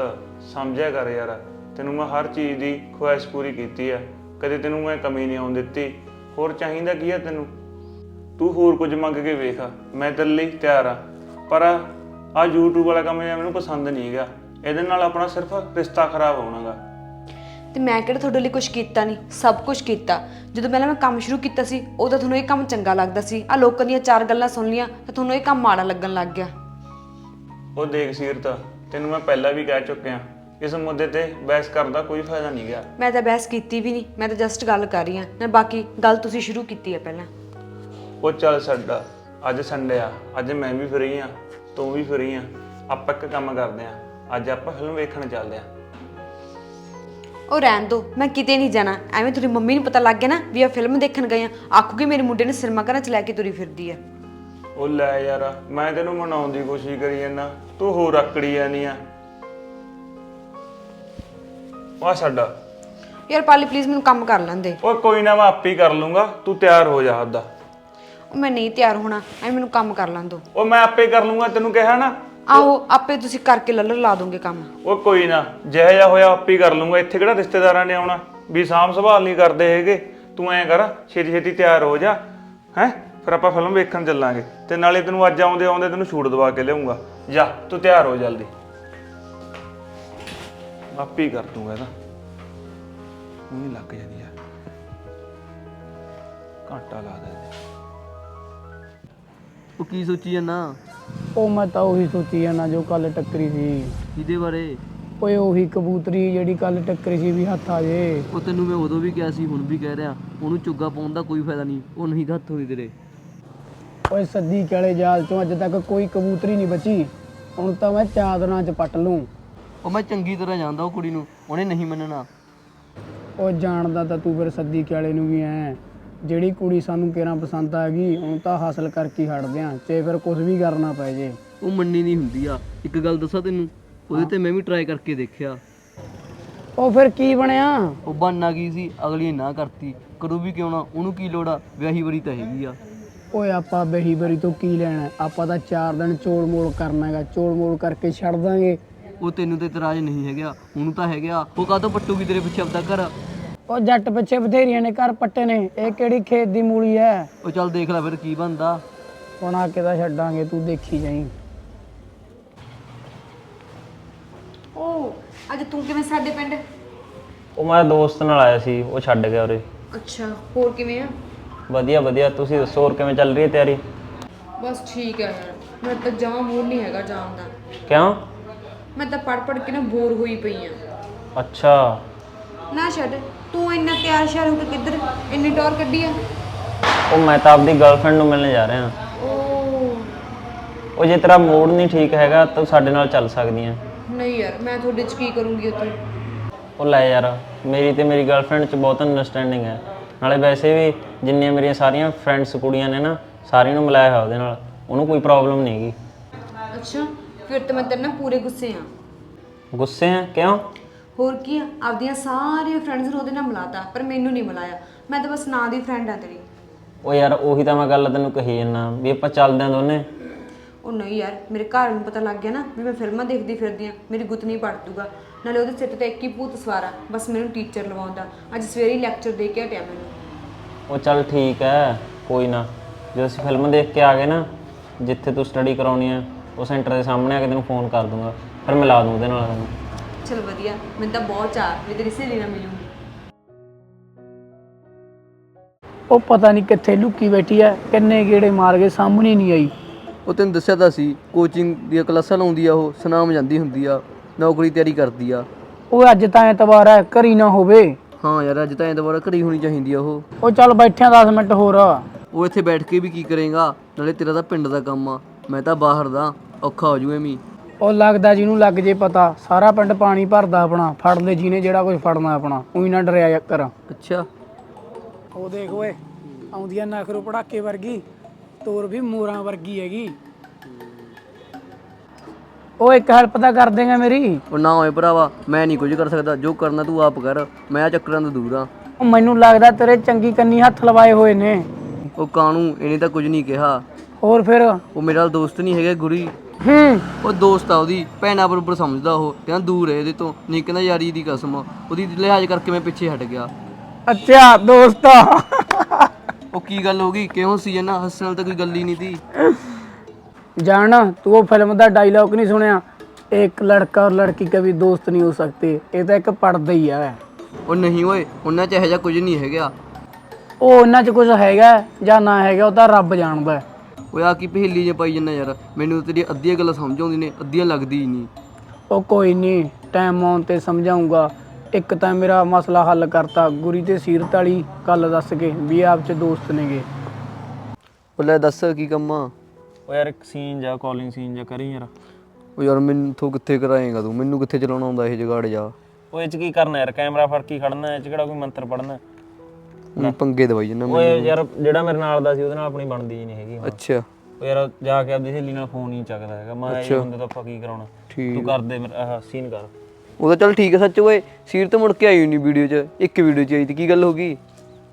ਸਮਝਿਆ ਕਰ ਯਾਰ। ਤੈਨੂੰ ਮੈਂ ਹਰ ਚੀਜ਼ ਦੀ ਖੁਆਇਸ਼ ਪੂਰੀ ਕੀਤੀ ਆ ਕਦੇ ਤੈਨੂੰ ਮੈਂ ਕਮੀ ਨਹੀਂ ਆਉਣ ਦਿੱਤੀ। ਹੋਰ ਚਾਹੀਦਾ ਕੀ ਆ ਤੈਨੂੰ? ਤੂੰ ਹੋਰ ਕੁਝ ਮੰਗ ਕੇ ਵੇਖ ਮੈਂ ਤੇਰੇ ਲਈ ਤਿਆਰ ਆ। ਪਰ ਆ YouTube ਵਾਲਾ ਕੰਮ ਜਿਹਾ ਮੈਨੂੰ ਪਸੰਦ ਨਹੀਂ ਹੈਗਾ। ਇਹਦੇ ਨਾਲ ਆਪਣਾ ਸਿਰਫ ਰਿਸ਼ਤਾ ਖਰਾਬ ਹੋਣਾਗਾ। ਤੇ ਮੈਂ ਕਿਹੜਾ ਤੁਹਾਡੇ ਲਈ ਕੁਝ ਕੀਤਾ ਨਹੀਂ? ਸਭ ਕੁਝ ਕੀਤਾ। ਜਦੋਂ ਪਹਿਲਾਂ ਮੈਂ ਕੰਮ ਸ਼ੁਰੂ ਕੀਤਾ ਸੀ ਉਦੋਂ ਤੁਹਾਨੂੰ ਇਹ ਕੰਮ ਚੰਗਾ ਲੱਗਦਾ ਸੀ। ਆ ਲੋਕਾਂ ਦੀਆਂ ਚਾਰ ਗੱਲਾਂ ਸੁਣ ਲੀਆਂ ਤਾਂ ਤੁਹਾਨੂੰ ਇਹ ਕੰਮ ਮਾੜਾ ਲੱਗਣ ਲੱਗ ਗਿਆ। ਉਹ ਦੇਖ ਸੀਰਤ ਤੈਨੂੰ ਮੈਂ ਪਹਿਲਾਂ ਵੀ ਕਹਿ ਚੁੱਕਿਆ ਇਸ ਮੁੱਦੇ ਤੇ ਬਹਿਸ ਕਰਦਾ ਕੋਈ ਫਾਇਦਾ ਨਹੀਂ ਗਿਆ। ਮੈਂ ਤਾਂ ਬਹਿਸ ਕੀਤੀ ਵੀ ਨਹੀਂ ਮੈਂ ਤਾਂ ਜਸਟ ਗੱਲ ਕਰ ਰਹੀ ਹਾਂ। ਨਾ ਬਾਕੀ ਗੱਲ ਤੁਸੀਂ ਸ਼ੁਰੂ ਕੀਤੀ ਹੈ ਪਹਿਲਾਂ। ਉਹ ਚੱਲ ਛੱਡ ਅੱਜ ਸੰਡੇ ਆ ਅੱਜ ਮੈਂ ਵੀ ਫਰੀ ਆ ਤੂੰ ਵੀ ਫਰੀ ਆ ਆਪਾਂ ਇੱਕ ਕੰਮ ਕਰਦੇ ਆ ਅੱਜ ਆਪਾਂ ਫਿਲਮ ਵੇਖਣ ਚੱਲਦੇ ਆ। ਉਹ ਰਹਿਣ ਦੋ ਮੈਂ ਕਿਤੇ ਨਹੀਂ ਜਾਣਾ ਐਵੇਂ ਤੁਹਾਡੀ ਮੰਮੀ ਨੂੰ ਪਤਾ ਲੱਗ ਗਿਆ ਨਾ ਵੀ ਆ ਫਿਲਮ ਦੇਖਣ ਗਏ ਆ ਆਖੂਗੇ ਮੇਰੇ ਮੁੰਡੇ ਨੇ ਸਿਨੇਮਾ ਘਰਾਂ ਚ ਲੈ ਕੇ ਤੁਰੀ ਫਿਰਦੀ ਆ। ਉਹ ਲੈ ਯਾਰ ਮੈਂ ਤੈਨੂੰ ਮਨਾਉਣ ਦੀ ਕੋਸ਼ਿਸ਼ ਕਰੀ ਜਾਂਦਾ ਤੂੰ ਹੋਰ ਆਕੜੀ ਜਾਨੀ ਆ। ਵਾ ਛੱਡ। ਯਾਰ ਪਾਲੀ ਪਲੀਜ਼ ਮੈਨੂੰ ਕੰਮ ਕਰ ਲੈਂਦੇ ਓਏ ਕੋਈ ਨਾ ਮੈਂ ਆਪੇ ਹੀ ਕਰ ਲੂੰਗਾ ਤੂੰ ਤਿਆਰ ਹੋ ਜਾ ਆਪਦਾ। ਉਹ ਮੈਂ ਨਹੀਂ ਤਿਆਰ ਹੋਣਾ ਐਵੇਂ ਮੈਨੂੰ ਕੰਮ ਕਰ ਲੈਣ ਦੋ ਓ ਮੈਂ ਆਪੇ ਕਰ ਲੂੰਗਾ ਤੈਨੂੰ ਕਿਹਾ ਨਾ। ਆਹੋ ਆਪੇ ਤੁਸੀਂ ਕਰਕੇ ਲੱਲਰ ਲਾ ਦੋਗੇ ਕੰਮ। ਉਹ ਕੋਈ ਨਾ ਜਿਹੋ ਜਿਹਾ ਹੋਇਆ ਆਪੇ ਹੀ ਕਰ ਲੂੰਗਾ। ਇੱਥੇ ਕਿਹੜਾ ਰਿਸ਼ਤੇਦਾਰਾਂ ਨੇ ਆਉਣਾ? ਵੀ ਸਾਂਭ ਸੰਭਾਲ ਨਹੀਂ ਕਰਦੇ ਹੈਗੇ। ਤੂੰ ਐਂ ਕਰ ਛੇਤੀ ਛੇਤੀ ਤਿਆਰ ਹੋ ਜਾ। ਹੈ? ਫਿਰ ਆਪਾਂ ਫਿਲਮ ਵੇਖਣ ਚੱਲਾਂਗੇ। ਤੇ ਨਾਲੇ ਤੈਨੂੰ ਅੱਜ ਆਉਂਦੇ ਆਉਂਦੇ ਤੈਨੂੰ ਛੂਟ ਦਵਾ ਕੇ ਲਿਆਉਂਗਾ। ਜਾ ਤੂੰ ਤਿਆਰ ਹੋ ਜਲਦੀ। ਆਪੇ ਹੀ ਕਰ ਦੂੰਗਾ ਇਹਦਾ। ਉਹੀ ਲੱਗ ਜਾਂਦੀ ਆ। ਘੰਟਾ ਲਾ ਦੇ। ਉਹ ਕੀ ਸੋਚੀ ਜਾਂਦਾ? ਉਹ ਮੈਂ ਤਾਂ ਉਹੀ ਸੋਚੀ ਜਾਂਦਾ ਜੋ ਕੱਲ ਟੱਕਰੀ ਸੀ। ਇਹਦੇ ਬਾਰੇ? ਓਏ ਉਹੀ ਕਬੂਤਰੀ ਜਿਹੜੀ ਕੱਲ ਟੱਕਰੀ ਸੀ ਵੀ ਹੱਥ ਆ ਜੇ। ਉਹ ਤੈਨੂੰ ਮੈਂ ਉਦੋਂ ਵੀ ਕਿਹਾ ਸੀ ਹੁਣ ਵੀ ਕਹਿ ਰਿਹਾ। ਉਹਨੂੰ ਚੁੱਗਾ ਪਾਉਣ ਦਾ ਕੋਈ ਫਾਇਦਾ ਨਹੀਂ। ਉਹ ਨਹੀਂ ਹੱਥ ਹੋਈ ਤੇਰੇ। ਓਏ ਸੱਦੀ ਕਾਲੇ ਜਾਲ ਚੋਂ ਅੱਜ ਤੱਕ ਕੋਈ ਕਬੂਤਰੀ ਨਹੀਂ ਬਚੀ। ਹੁਣ ਤਾਂ ਮੈਂ ਚਾਦਰਾਂ 'ਚ ਪੱਟ ਲੂੰ। ਉਹ ਮੈਂ ਚੰਗੀ ਤਰ੍ਹਾਂ ਜਾਣਦਾ ਉਹ ਕੁੜੀ ਨੂੰ। ਉਹਨੇ ਨਹੀਂ ਮੰਨਣਾ। ਉਹ ਜਾਣਦਾ ਤਾਂ ਤੂੰ ਫਿਰ ਸੱਦੀ ਕਾਲੇ ਨੂੰ ਵੀ ਐ। ਜਿਹੜੀ ਕੁੜੀ ਸਾਨੂੰ ਕਿਹੜਾ ਪਸੰਦ ਆ ਗਈ ਹੁਣ ਤਾਂ ਹਾਸਲ ਕਰਕੇ ਹੀ ਹਟਦੇ ਆਂ ਚਾਹੇ ਫਿਰ ਕੁਝ ਵੀ ਕਰਨਾ ਪੈ ਜੇ। ਉਹ ਮੰਨੀ ਨਹੀਂ ਹੁੰਦੀ ਆ। ਇੱਕ ਗੱਲ ਦੱਸਾਂ ਤੈਨੂੰ ਉਹਦੇ ਤੇ ਮੈਂ ਵੀ ਟਰਾਈ ਕਰਕੇ ਦੇਖਿਆ। ਉਹ ਫਿਰ ਕੀ ਬਣਿਆ? ਉਹ ਬਹਾਨਾ ਕੀ ਸੀ? ਅਗਲੀ ਨੇ ਨਾ ਕਰਤੀ। ਕਰੂ ਵੀ ਕਿਉਂ ਨਾ ਉਹਨੂੰ ਕੀ ਲੋੜ ਆ? ਵਿਆਹੀ ਵਰੀ ਤਾਂ ਹੈਗੀ ਆ। ਓਏ ਆਪਾਂ ਬਹੀ ਬਰੀ ਤੋਂ ਕੀ ਲੈਣਾ? ਆਪਾਂ ਤਾਂ 4 ਦਿਨ ਚੋਲ ਮੋਲ ਕਰਨਾ ਹੈਗਾ। ਚੋਲ ਮੋਲ ਕਰਕੇ ਛੱਡ ਦਾਂਗੇ। ਉਹ ਤੈਨੂੰ ਤੇ ਇਤਰਾਜ਼ ਨਹੀਂ ਹੈਗਾ। ਉਹਨੂੰ ਤਾਂ ਹੈਗਾ ਉਹ ਕਾਹਤੋਂ ਪੱਟੂਗੀ ਤੇਰੇ ਪਿੱਛੇ ਆਪਦਾ ਘਰ? ਉਹ ਜੱਟ ਪਿੱਛੇ ਬਥੇਰੀਆਂ ਨੇ ਘਰ ਪੱਟੇ ਨੇ। ਇਹ ਕਿਹੜੀ ਖੇਤ ਦੀ ਮੂਲੀ ਐ? ਉਹ ਚੱਲ ਦੇਖ ਲੈ ਫਿਰ ਕੀ ਬਣਦਾ। ਹੁਣ ਆ ਕੇ ਤਾਂ ਛੱਡਾਂਗੇ ਤੂੰ ਦੇਖੀ ਜਾਈਂ। ਓ ਅੱਜ ਤੂੰ ਕਿਵੇਂ ਸਾਡੇ ਪਿੰਡ? ਉਹ ਮੈਂ ਦੋਸਤ ਨਾਲ ਆਇਆ ਸੀ ਉਹ ਛੱਡ ਗਿਆ ਉਰੇ। ਅੱਛਾ ਹੋਰ ਕਿਵੇਂ ਆ? ਵਧੀਆ ਵਧੀਆ। ਤੁਸੀਂ ਦੱਸੋ ਹੋਰ ਕਿਵੇਂ ਚੱਲ ਰਹੀ ਹੈ ਤਿਆਰੀ? ਬਸ ਠੀਕ ਹੈ ਯਾਰ। ਮੈਂ ਤਾਂ ਜਮਾਂ ਮੂਡ ਨਹੀਂ ਹੈਗਾ ਜਾਣ ਦਾ। ਕਿਉਂ? ਮੈਂ ਤਾਂ ਪੜ ਪੜ ਕੇ ਨਾ ਬੋਰ ਹੋਈ ਪਈ ਆ। ਅੱਛਾ। ਨਾ ਛੱਡ। ਤੂੰ ਇੰਨਾ ਤਿਆਰ ਸ਼ਿਆਰ ਹੋ ਕੇ ਕਿੱਧਰ ਇੰਨੀ ਟੌਰ ਕੱਢੀ ਆ? ਉਹ ਮੈਂ ਤਾਂ ਆਪਦੀ ਗਰਲਫ੍ਰੈਂਡ ਨੂੰ ਮਿਲਣ ਜਾ ਰਿਹਾ ਓ ਉਹ ਜੇ ਤੇਰਾ ਮੂਡ ਨਹੀਂ ਠੀਕ ਹੈਗਾ ਤਾਂ ਸਾਡੇ ਨਾਲ ਚੱਲ ਸਕਦੀ ਹੈ ਨਹੀਂ ਯਾਰ ਮੈਂ ਤੁਹਾਡੇ ਚ ਕੀ ਕਰੂੰਗੀ ਉੱਥੇ? ਉਹ ਲੈ ਯਾਰ ਮੇਰੀ ਤੇ ਮੇਰੀ ਗਰਲਫ੍ਰੈਂਡ 'ਚ ਬਹੁਤ ਅੰਡਰਸਟੈਂਡਿੰਗ ਹੈ। ਨਾਲੇ ਵੈਸੇ ਵੀ ਜਿੰਨੀਆਂ ਮੇਰੀਆਂ ਸਾਰੀਆਂ ਫਰੈਂਡਸ ਕੁੜੀਆਂ ਨੇ ਨਾ ਸਾਰਿਆਂ ਨੂੰ ਮਿਲਾਇਆ ਹੋਇਆ ਉਹਦੇ ਨਾਲ। ਉਹਨੂੰ ਕੋਈ ਪ੍ਰੋਬਲਮ ਨਹੀਂ ਹੈਗੀ। ਅੱਛਾ ਫਿਰ ਤਾਂ ਮੈਂ ਤੇਰੇ ਨਾਲ ਪੂਰੇ ਗੁੱਸੇ ਆ ਗੁੱਸੇ ਆ ਕਿਉਂ? ਹੋਰ ਕੀ ਆ? ਆਪਦੀਆਂ ਸਾਰੀਆਂ ਫਰੈਂਡਸ ਨੂੰ ਉਹਦੇ ਨਾਲ ਮਿਲਾਤਾ ਪਰ ਮੈਨੂੰ ਨਹੀਂ ਮਿਲਾਇਆ। ਮੈਂ ਤਾਂ ਬਸ ਨਾਂ ਦੀ ਫਰੈਂਡ ਆ ਤੇਰੀ। ਉਹ ਯਾਰ ਉਹੀ ਤਾਂ ਮੈਂ ਗੱਲ ਤੈਨੂੰ ਕਹੀ ਜੰਨਾ ਵੀ ਆਪਾਂ ਚੱਲਦੇ ਆਂ ਦੋਨੇ। ਉਹ ਨਹੀਂ ਯਾਰ ਮੇਰੇ ਘਰ ਨੂੰ ਪਤਾ ਲੱਗ ਗਿਆ ਨਾ ਵੀ ਮੈਂ ਫਿਲਮਾਂ ਦੇਖਦੀ ਫਿਰਦੀ ਆ ਮੇਰੀ ਗੁੱਤ ਨਹੀਂ ਪੜ ਦੂਗਾ ਨਾਲੇ ਉਹਦੇ ਸਿਰ ਤੇ ਇੱਕ ਹੀ ਭੂਤ ਸਵਾਰਾ ਬਸ ਮੈਨੂੰ ਟੀਚਰ ਲਵਾਉਂਦਾ। ਅੱਜ ਸਵੇਰੇ ਹੀ ਲੈਕਚਰ ਦੇ ਕੇ ਹਟਿਆ ਮੈਨੂੰ। ਉਹ ਚੱਲ ਠੀਕ ਹੈ ਕੋਈ ਨਾ। ਜਦੋਂ ਅਸੀਂ ਫਿਲਮ ਦੇਖ ਕੇ ਆ ਗਏ ਨਾ ਜਿੱਥੇ ਤੂੰ ਸਟੱਡੀ ਕਰਾਉਣੀ ਹੈ ਉਹ ਸੈਂਟਰ ਦੇ ਸਾਹਮਣੇ ਆ ਕੇ ਤੈਨੂੰ ਫੋਨ ਕਰ ਦੂੰਗਾ। ਫਿਰ ਮਿਲਾ ਦੂੰ ਉਹਦੇ ਨਾਲ ਤੈਨੂੰ। ਚਲ ਵਧੀਆ ਮੈਨੂੰ ਤਾਂ ਬਹੁਤ ਚਾਹ ਵੀ ਤੇਰੀ ਸਹੇਲੀ ਨਾਲ ਮਿਲੂੰਗੀ। ਉਹ ਪਤਾ ਨਹੀਂ ਕਿੱਥੇ ਲੁੱਕੀ ਬੈਠੀ ਐ ਕਿੰਨੇ ਗੇੜੇ ਮਾਰ ਕੇ ਸਾਹਮਣੇ ਨਹੀਂ ਆਈ। ਉਹ ਤੈਨੂੰ ਦੱਸਿਆ ਤਾਂ ਸੀ ਕੋਚਿੰਗ ਦੀਆਂ ਕਲਾਸਾਂ ਲਾਉਂਦੀ ਆ ਉਹ ਸੁਨਾਮ ਜਾਂਦੀ ਹੁੰਦੀ ਆ ਨੌਕਰੀ ਤਿਆਰੀ ਕਰਦੀ ਆ। ਉਹ ਅੱਜ ਤਾਂ ਐਤਵਾਰ ਐ ਘਰੀ ਨਾ ਹੋਵੇ। ਹਾਂ ਯਾਰ ਅੱਜ ਤਾਂ ਐਤਵਾਰ ਘਰੀ ਹੋਣੀ ਚਾਹੀਦੀ ਆ ਉਹ। ਉਹ ਚੱਲ ਬੈਠਿਆ 10 ਮਿੰਟ ਹੋਰ। ਉਹ ਇੱਥੇ ਬੈਠ ਕੇ ਵੀ ਕੀ ਕਰੇਗਾ ਨਾਲੇ ਤੇਰਾ ਤਾਂ ਪਿੰਡ ਦਾ ਕੰਮ ਆ ਮੈਂ ਤਾਂ ਬਾਹਰ ਦਾ ਔਖਾ ਹੋ ਜੂ ਐਵੇਂ ਉਹ ਲੱਗਦਾ ਜਿਹਨੂੰ ਲੱਗ ਜੇ ਪਤਾ ਸਾਰਾ ਪਿੰਡ ਪਾਣੀ ਭਰਦਾ ਆਪਣਾ ਫੜ ਲੈ ਜਿਹਨੇ ਜਿਹੜਾ ਕੁਝ ਫੜਨਾ ਆਪਣਾ ਉਹੀ ਨਾ ਡਰਿਆ ਕਰ। ਅੱਛਾ। ਉਹ ਦੇਖ ਓਏ ਆਉਂਦੀਆਂ ਨਖਰੋ ਪੜਾਕੇ ਵਰਗੀ ਤੋਰ ਵੀ ਮੋਰਾਂ ਵਰਗੀ ਹੈਗੀ। ਉਹ ਇੱਕ ਹੈਲਪ ਤਾਂ ਕਰ ਦੇਗਾ ਮੇਰੀ। ਉਹ ਨਾ ਹੋਏ ਭਰਾਵਾ ਮੈਂ ਨਹੀਂ ਕੁਝ ਕਰ ਸਕਦਾ ਜੋ ਕਰਨਾ ਤੂੰ ਆਪ ਕਰ ਮੈਂ ਆ ਚੱਕਰਾਂ ਤੋਂ ਦੂਰ ਆ। ਉਹ ਮੈਨੂੰ ਲੱਗਦਾ ਤੇਰੇ ਚੰਗੀ ਕੰਨੀ ਹੱਥ ਲਵਾਏ ਹੋਏ ਨੇ। ਉਹ ਕਾਣੂ ਇਹਨੇ ਤਾਂ ਕੁਝ ਨਹੀਂ ਕਿਹਾ। ਹੋਰ ਫਿਰ? ਉਹ ਮੇਰਾ ਦੋਸਤ ਨਹੀਂ ਹੈਗਾ ਗੁਰੀ। ਹੂੰ। ਉਹ ਦੋਸਤ ਆ ਉਹਦੀ ਭੈਣਾ ਬਰੋਬਰ ਸਮਝਦਾ ਉਹ ਕਹਿੰਦਾ ਦੂਰ ਹੈ ਇਹਦੇ ਤੋਂ। ਨਹੀਂ ਕਹਿੰਦਾ ਯਾਰੀ ਦੀ ਕਸਮ। ਉਹਦੀ ਲਿਹਾਜ਼ ਕਰਕੇ ਮੈਂ ਪਿੱਛੇ ਹਟ ਗਿਆ। ਅੱਛਾ ਦੋਸਤਾ ਉਹ ਕੀ ਗੱਲ ਹੋ ਗਈ? ਕਿਉਂ ਸੀ ਜਨਾ ਹੱਸਣ ਨਾਲ ਤਾਂ ਕੋਈ ਗੱਲ ਹੀ ਨਹੀਂ ਸੀ। ਜਾਣ ਤੂੰ ਉਹ ਫਿਲਮ ਦਾ ਡਾਇਲੌਗ ਨਹੀਂ ਸੁਣਿਆ? ਇੱਕ ਲੜਕਾ ਔਰ ਲੜਕੀ ਕभी ਦੋਸਤ ਨਹੀਂ ਹੋ ਸਕਤੇ ਇਹ ਤਾਂ ਇੱਕ ਪੜਦਾ ਹੀ ਆ। ਉਹ ਨਹੀਂ ਓਏ ਉਹਨਾਂ ਚ ਇਹੋ ਜਿਹਾ ਕੁਝ ਨਹੀਂ ਹੈਗਾ। ਉਹ ਉਹਨਾਂ 'ਚ ਕੁਝ ਹੈਗਾ ਜਾਂ ਨਾ ਹੈਗਾ ਉਹ ਤਾਂ ਰੱਬ ਜਾਣਦਾ। ਓਏ ਆ ਕੀ ਪਹੇਲੀ ਜੇ ਪਾਈ ਜੰਨਾ ਯਾਰ? ਮੈਨੂੰ ਤੇਰੀ ਅੱਧੀਆਂ ਗੱਲਾਂ ਸਮਝ ਆਉਂਦੀਆਂ ਨੇ ਅੱਧੀਆਂ ਲੱਗਦੀ ਹੀ ਨਹੀਂ। ਉਹ ਕੋਈ ਨਹੀਂ ਟਾਈਮ ਆਉਣ ਤੇ ਸਮਝਾਉਂਗਾ ਇੱਕ ਤਾਂ ਮੇਰਾ ਮਸਲਾ ਹੱਲ ਕਰਤਾ ਗੁਰੀ ਤੇ ਸੀਰਤ ਵਾਲੀ ਗੱਲ ਦੱਸ ਕੇ ਵੀ ਆਪ ਚ ਦੋਸਤ ਨੇਗੇ। ਉਹ ਲੈ ਦੱਸ ਕੀ ਕੰਮ ਆ? ਉਹ ਯਾਰ ਇੱਕ ਸੀਨ ਜਾ ਕਾਲਿੰਗ ਸੀਨ ਜਾ ਕਰੀ ਯਾਰ। ਉਹ ਯਾਰ ਮੈਨੂੰ ਤੋਂ ਕਿੱਥੇ ਕਰਾਏਗਾ ਤੂੰ? ਮੈਨੂੰ ਕਿੱਥੇ ਚਲਾਉਣਾ ਆਉਂਦਾ ਇਹ ਜਗਾੜ ਜਾ? ਉਹ ਇਹ ਚ ਕੀ ਕਰਨਾ ਯਾਰ? ਕੈਮਰਾ ਫੜ ਕੇ ਖੜਨਾ ਇਹ ਚ ਕਿਹੜਾ ਕੋਈ ਮੰਤਰ ਪੜਨਾ ਹੁਣ ਪੰਗੇ ਦਵਾਈ ਜੰਨਾ ਓਏ ਯਾਰ ਜਿਹੜਾ ਮੇਰੇ ਨਾਲ ਦਾ ਸੀ ਉਹਦੇ ਨਾਲ ਆਪਣੀ ਬਣਦੀ ਹੀ ਨਹੀਂ ਹੈਗੀ ਹੁਣ। ਅੱਛਾ। ਉਹ ਯਾਰ ਜਾ ਕੇ ਆਪਦੀ ਸਹੇਲੀ ਨਾਲ ਫੋਨ ਹੀ ਚੱਕਦਾ ਹੈਗਾ। ਮੈਂ ਇਹ ਬੰਦੇ ਤੋਂ ਆਪਾਂ ਕੀ ਕਰਾਉਣਾ? ਤੂੰ ਕਰ ਦੇ ਮੇਰਾ ਆਹ ਸੀਨ ਕਰ। ਉਹ ਤਾਂ ਚੱਲ ਠੀਕ ਹੈ ਸੱਚ ਓਏ ਸੀਰ ਤੋਂ ਮੁੜ ਕੇ ਆਈ ਨਹੀਂ ਵੀਡੀਓ 'ਚ ਇੱਕ ਵੀਡੀਓ 'ਚ ਆਈ ਤੇ ਕੀ ਗੱਲ ਹੋ ਗਈ?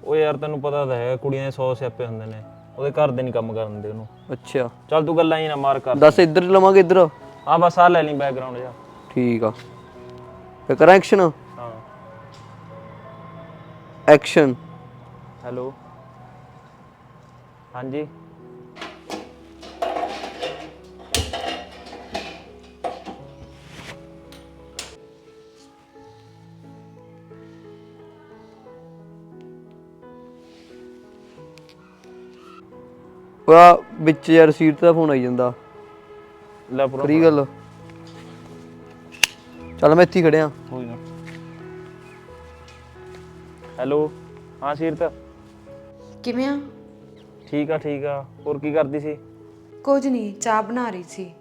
ਉਹ ਯਾਰ ਤੈਨੂੰ ਪਤਾ ਤਾਂ ਹੈ ਕੁੜੀਆਂ ਦੇ 100 ਸਿਆਪੇ ਹੁੰਦੇ ਨੇ। ਉਹਦੇ ਘਰ ਦੇ ਨਹੀਂ ਕੰਮ ਕਰਨ ਦੇ ਉਹਨੂੰ। ਅੱਛਾ। ਚੱਲ ਤੂੰ ਗੱਲਾਂ ਹੀ ਨਾ ਮਾਰ ਕਰ। ਦੱਸ ਇੱਧਰ ਲਵਾਂਗੇ ਇੱਧਰ? ਆ ਬਸ ਆ ਲੈ ਲਈ ਬੈਕਗ੍ਰਾਉਂਡ ਜਾ। ਠੀਕ ਆ। ਫੇ ਕਰਾਂ ਐਕਸ਼ਨ ਹਾਂ। Action hello. ਹਾਂਜੀ। ਆ ਵਿੱਚ ਯਾਰ ਸੀਟ ਦਾ ਫੋਨ ਆਈ ਜਾਂਦਾ। ਲੈ ਪੂਰਾ ਫਰੀ ਗੱਲ। ਚੱਲ ਮੈਂ ਇੱਥੇ ਹੀ ਖੜਿਆ। ਕੋਈ ਨਾ। ਹੈਲੋ। ਹਾਂ ਸੀਰਤ। ਕਿਵੇਂ ਆ? ਠੀਕ ਆ ਠੀਕ ਆ। ਹੋਰ ਕੀ ਕਰਦੀ ਸੀ? ਕੁਝ ਨਹੀਂ ਚਾਹ ਬਣਾ ਰਹੀ ਸੀ।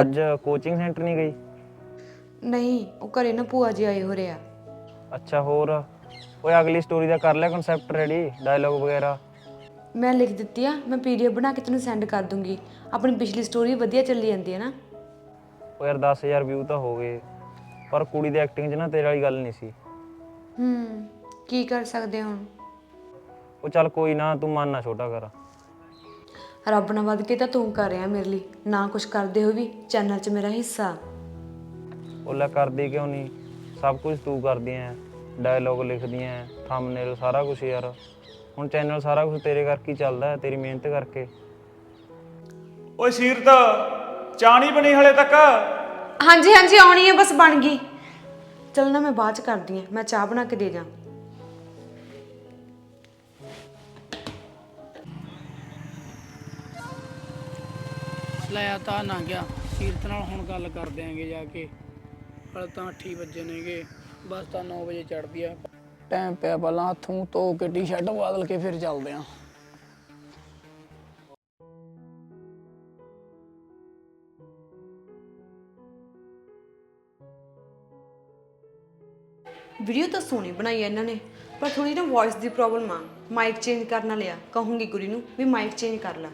ਅੱਜ ਕੋਚਿੰਗ ਸੈਂਟਰ ਨਹੀਂ ਗਈ? ਨਹੀਂ ਉਹ ਘਰੇ ਨਾ ਭੂਆ ਜੀ ਆਏ ਹੋ ਰਿਆ ਅੱਛਾ ਹੋਰ? ਓਏ ਅਗਲੀ ਸਟੋਰੀ ਦਾ ਕਰ ਲਿਆ ਕਨਸੈਪਟ ਰੈਡੀ ਡਾਇਲੌਗ ਵਗੈਰਾ। ਮੈਂ ਲਿਖ ਦਿੱਤੀ ਆ ਮੈਂ ਪੀਡੀਐਫ ਬਣਾ ਕੇ ਤੈਨੂੰ ਸੈਂਡ ਕਰ ਦੂੰਗੀ। ਆਪਣੀ ਪਿਛਲੀ ਸਟੋਰੀ ਵਧੀਆ ਚੱਲੀ ਜਾਂਦੀ ਹੈ ਨਾ। ਉਹ ਯਾਰ 10000 ਵਿਊ ਤਾਂ ਹੋ ਗਏ। ਪਰ ਕੁੜੀ ਦੀ ਐਕਟਿੰਗ 'ਚ ਨਾ ਤੇਰੇ ਵਾਲੀ ਗੱਲ ਨਹੀਂ ਸੀ। ਹੂੰ ਕੀ ਕਰ ਸਕਦੇ ਹੁਣ? ਉਹ ਚੱਲ ਕੋਈ ਨਾ ਤੂੰ ਮਨ ਨਾ ਛੋਟਾ ਕਰ। ਰੱਬ ਨਾਲ ਵੱਧ ਕੇ ਤਾਂ ਤੂੰ ਕਰ ਰਿਹਾ ਮੇਰੇ ਲਈ। ਨਾ ਕੁਝ ਕਰਦੇ ਹੋ ਵੀ ਚੈਨਲ 'ਚ ਮੇਰਾ ਹਿੱਸਾ। ਉਹ ਲੈ ਕਰਦੀ ਕਿਉਂ ਨਹੀਂ? ਸਭ ਕੁਝ ਤੂੰ ਕਰਦੀ ਐ। ਡਾਇਲੌਗ ਲਿਖਦੀ ਐ। ਥੰਬਨੇਲ ਸਾਰਾ ਕੁਝ ਯਾਰ। ਹੁਣ ਚੈਨਲ ਸਾਰਾ ਕੁਝ ਤੇਰੇ ਕਰਕੇ ਹੀ ਚੱਲਦਾ ਹੈ ਤੇਰੀ ਮਿਹਨਤ ਕਰਕੇ। ਓਏ ਸੀਰਤ ਚਾਹ ਨਹੀਂ ਬਣੀ ਹਲੇ ਤੱਕ? ਹਾਂਜੀ ਹਾਂਜੀ ਆਉਣੀ ਹੈ ਬਸ ਬਣ ਗਈ। ਚਲ ਨਾ ਮੈਂ ਬਾਅਦ ਚ ਕਰਦੀ ਹਾਂ ਮੈਂ ਚਾਹ ਬਣਾ ਕੇ ਦੇ ਜਾ ਲੈ ਆ ਤਾਂ ਨਾ ਗਿਆ। ਸੀਰਤ ਨਾਲ ਹੁਣ ਗੱਲ ਕਰ ਦਿਆਂਗੇ ਜਾ ਕੇ। ਹਲ ਤਾਂ 8 ਵਜੇ ਨੇਗੇ। ਬਸ ਤਾਂ 9 ਵਜੇ ਚੜਦੀ ਆ। ਟਾਈਮ ਪਿਆ ਪਹਿਲਾਂ ਹੱਥੋਂ ਧੋ ਕੇ ਟੀ-ਸ਼ਰਟ ਬਦਲ ਕੇ ਫਿਰ ਚੱਲਦੇ ਆਂ। ਵੀਡੀਓ ਤਾਂ ਸੋਹਣੀ ਬਣਾਈ ਹੈ ਇਹਨਾਂ ਨੇ ਪਰ ਥੋੜੀ ਨਾ ਵੌਇਸ ਦੀ ਪ੍ਰੋਬਲਮ ਆ। ਮਾਈਕ ਚੇਂਜ ਕਰਨਾ ਲਿਆ ਕਹੂੰਗੀ ਗੁਰੀ ਨੂੰ ਵੀ ਮਾਈਕ ਚੇਂਜ ਕਰ ਲੈ।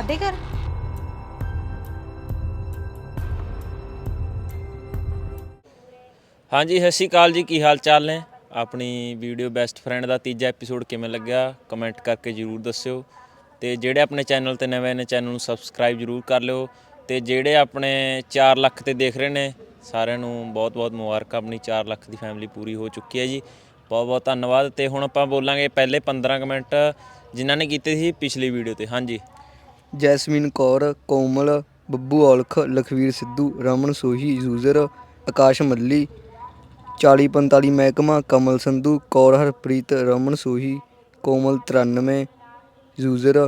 ਸਾਡੇ ਘਰ? ਹਾਂਜੀ, ਸਤਿ ਸ਼੍ਰੀ ਅਕਾਲ ਜੀ। ਕੀ ਹਾਲ ਚਾਲ ਨੇ? ਆਪਣੀ ਵੀਡੀਓ ਬੈਸਟ ਫਰੈਂਡ ਦਾ ਤੀਜਾ ਐਪੀਸੋਡ ਕਿਵੇਂ ਲੱਗਿਆ, ਕਮੈਂਟ ਕਰਕੇ ਜਰੂਰ ਦੱਸਿਓ। ਤੇ ਜਿਹੜੇ ਆਪਣੇ ਚੈਨਲ ਤੇ ਨਵੇਂ ਨੇ, ਚੈਨਲ ਨੂੰ ਸਬਸਕ੍ਰਾਈਬ ਜਰੂਰ ਕਰ ਲਿਓ। ਤੇ ਜਿਹੜੇ ਆਪਣੇ 4 ਲੱਖ ਤੇ ਦੇਖ ਰਹੇ ਨੇ, ਸਾਰਿਆਂ ਨੂੰ ਬਹੁਤ-ਬਹੁਤ ਮੁਬਾਰਕਾਂ। ਆਪਣੀ 4 ਲੱਖ ਦੀ ਫੈਮਿਲੀ ਪੂਰੀ ਹੋ ਚੁੱਕੀ ਹੈ ਜੀ। ਬਹੁਤ-ਬਹੁਤ ਧੰਨਵਾਦ। ਤੇ ਹੁਣ ਆਪਾਂ ਬੋਲਾਂਗੇ ਪਹਿਲੇ 15 ਕਮੈਂਟ ਜਿਨ੍ਹਾਂ ਨੇ ਕੀਤੇ ਸੀ ਪਿਛਲੀ ਵੀਡੀਓ ਤੇ। ਹਾਂਜੀ। ਜੈਸਮੀਨ ਕੌਰ ਕੋਮਲ ਬੱਬੂ ਔਲਖ ਲਖਵੀਰ ਸਿੱਧੂ ਰਮਨ ਸੋਹੀ ਯੂਜ਼ਰ ਆਕਾਸ਼ ਮੱਲੀ 4045 ਮਹਿਕਮਾ Kamal Sandhu Kaur Harpreet Raman Sohi Komal 93 user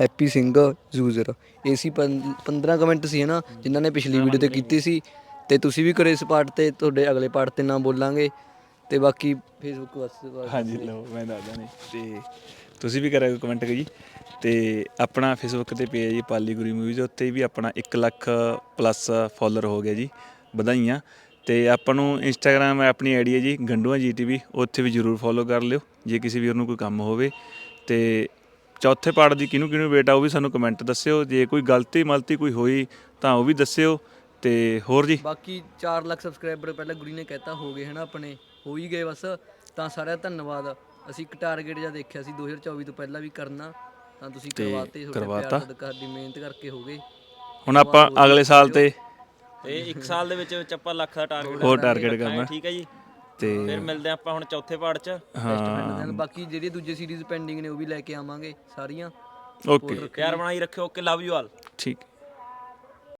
Happy Singh user. ਇਹ ਸੀ 15 ਕਮੈਂਟ ਸੀ ਹਨਾ ਜਿਨ੍ਹਾਂ ਨੇ ਪਿਛਲੀ ਵੀਡੀਓ ਤੇ ਕੀਤੀ ਸੀ। ਤੇ ਤੁਸੀਂ ਵੀ ਕਰੇ ਇਸ ਪਾਰਟ ਤੇ ਤੁਹਾਡੇ ਅਗਲੇ ਪਾਰਟ ਤੇ ਨਾਮ ਬੋਲਾਂਗੇ। ਤੇ ਬਾਕੀ ਫੇਸਬੁੱਕ ਵਾਸਤੇ ਹਾਂਜੀ ਲਓ ਮੈਂ ਦੱਸਦਾ ਨੇ। ਤੇ ਤੁਸੀਂ ਵੀ ਕਰਿਆ ਕਮੈਂਟ ਜੀ ਤੇ ਆਪਣਾ ਫੇਸਬੁੱਕ ਤੇ ਪੇਜ ਜੀ ਪਾਲੀ ਗੁਰੀ ਮੂਵੀਜ਼ ਉੱਤੇ ਵੀ ਆਪਣਾ 1 ਲੱਖ ਪਲੱਸ ਫਾਲੋਅਰ ਹੋ ਗਿਆ ਜੀ, ਵਧਾਈਆਂ। ਤੇ ਆਪਾਂ ਨੂੰ ਇੰਸਟਾਗ੍ਰam ਆਪਣੀ ਆਈਡੀ ਹੈ ਜੀ, ਗੰਡੂਆ ਜੀਟੀਵੀ ਉੱਥੇ ਵੀ ਜਰੂਰ ਫੋਲੋ ਕਰ ਲਿਓ, ਜੇ ਕਿਸੇ ਵੀਰ ਨੂੰ ਕੋਈ ਕੰਮ ਹੋਵੇ। ਤੇ ਚੌਥੇ ਪਾਰਟ ਦੀ ਕਿਹਨੂੰ ਕਿਹਨੂੰ ਬੇਟਾ ਉਹ ਵੀ ਸਾਨੂੰ ਕਮੈਂਟ ਦੱਸਿਓ। ਜੇ ਕੋਈ ਗਲਤੀ ਮਲਤੀ ਕੋਈ ਹੋਈ, ਤਾਂ ਉਹ ਵੀ ਦੱਸਿਓ। ਤੇ ਹੋਰ ਜੀ? ਬਾਕੀ 4 ਲੱਖ ਸਬਸਕ੍ਰਾਈਬਰ ਪਹਿਲਾਂ ਗੁਰੀ ਨੇ ਕਹਿਤਾ, ਹੋ ਗਏ ਹਨਾ ਆਪਣੇ, ਹੋ ਹੀ ਗਏ ਬਸ। ਤਾਂ ਸਾਰਿਆਂ ਦਾ ਧੰਨਵਾਦ। ਅਸੀਂ ਇੱਕ ਟਾਰਗੇਟ ਜਿਹਾ ਦੇਖਿਆ ਸੀ 2024 ਤੋਂ ਪਹਿਲਾਂ ਵੀ ਕਰਨਾ। ਤਾਂ ਤੁਸੀਂ ਤੇ ਕਰਵਾਤੇ ਤੁਹਾਡੇ ਕਰਵਾਤਾ। ਪਿਆਰ ਸਦਕਾ ਦੀ ਮਿਹਨਤ ਕਰਕੇ ਹੋ ਗਏ। ਹੁਣ ਆਪਾਂ ਅਗਲੇ ਸਾਲ ਤੇ ਤੇ 1 ਸਾਲ ਦੇ ਵਿੱਚ ਵਿੱਚ ਆਪਾਂ ਲੱਖ ਦਾ ਟਾਰਗੇਟ ਹੋਰ ਟਾਰਗੇਟ ਕਰਨਾ। ਠੀਕ ਹੈ ਜੀ। ਤੇ ਫਿਰ ਮਿਲਦੇ ਆਪਾਂ ਹੁਣ ਚੌਥੇ ਪਾਰਟ 'ਚ। ਹਾਂ। ਬਾਕੀ ਜਿਹੜੀ ਦੂਜੇ ਸੀਰੀਜ਼ ਪੈਂਡਿੰਗ ਨੇ ਉਹ ਵੀ ਲੈ ਕੇ ਆਵਾਂਗੇ ਸਾਰੀਆਂ। ਓਕੇ ਪਿਆਰ ਬਣਾਈ ਰੱਖਿਓ। ਓਕੇ ਲਵ ਯੂ ਆਲ ਠੀਕ।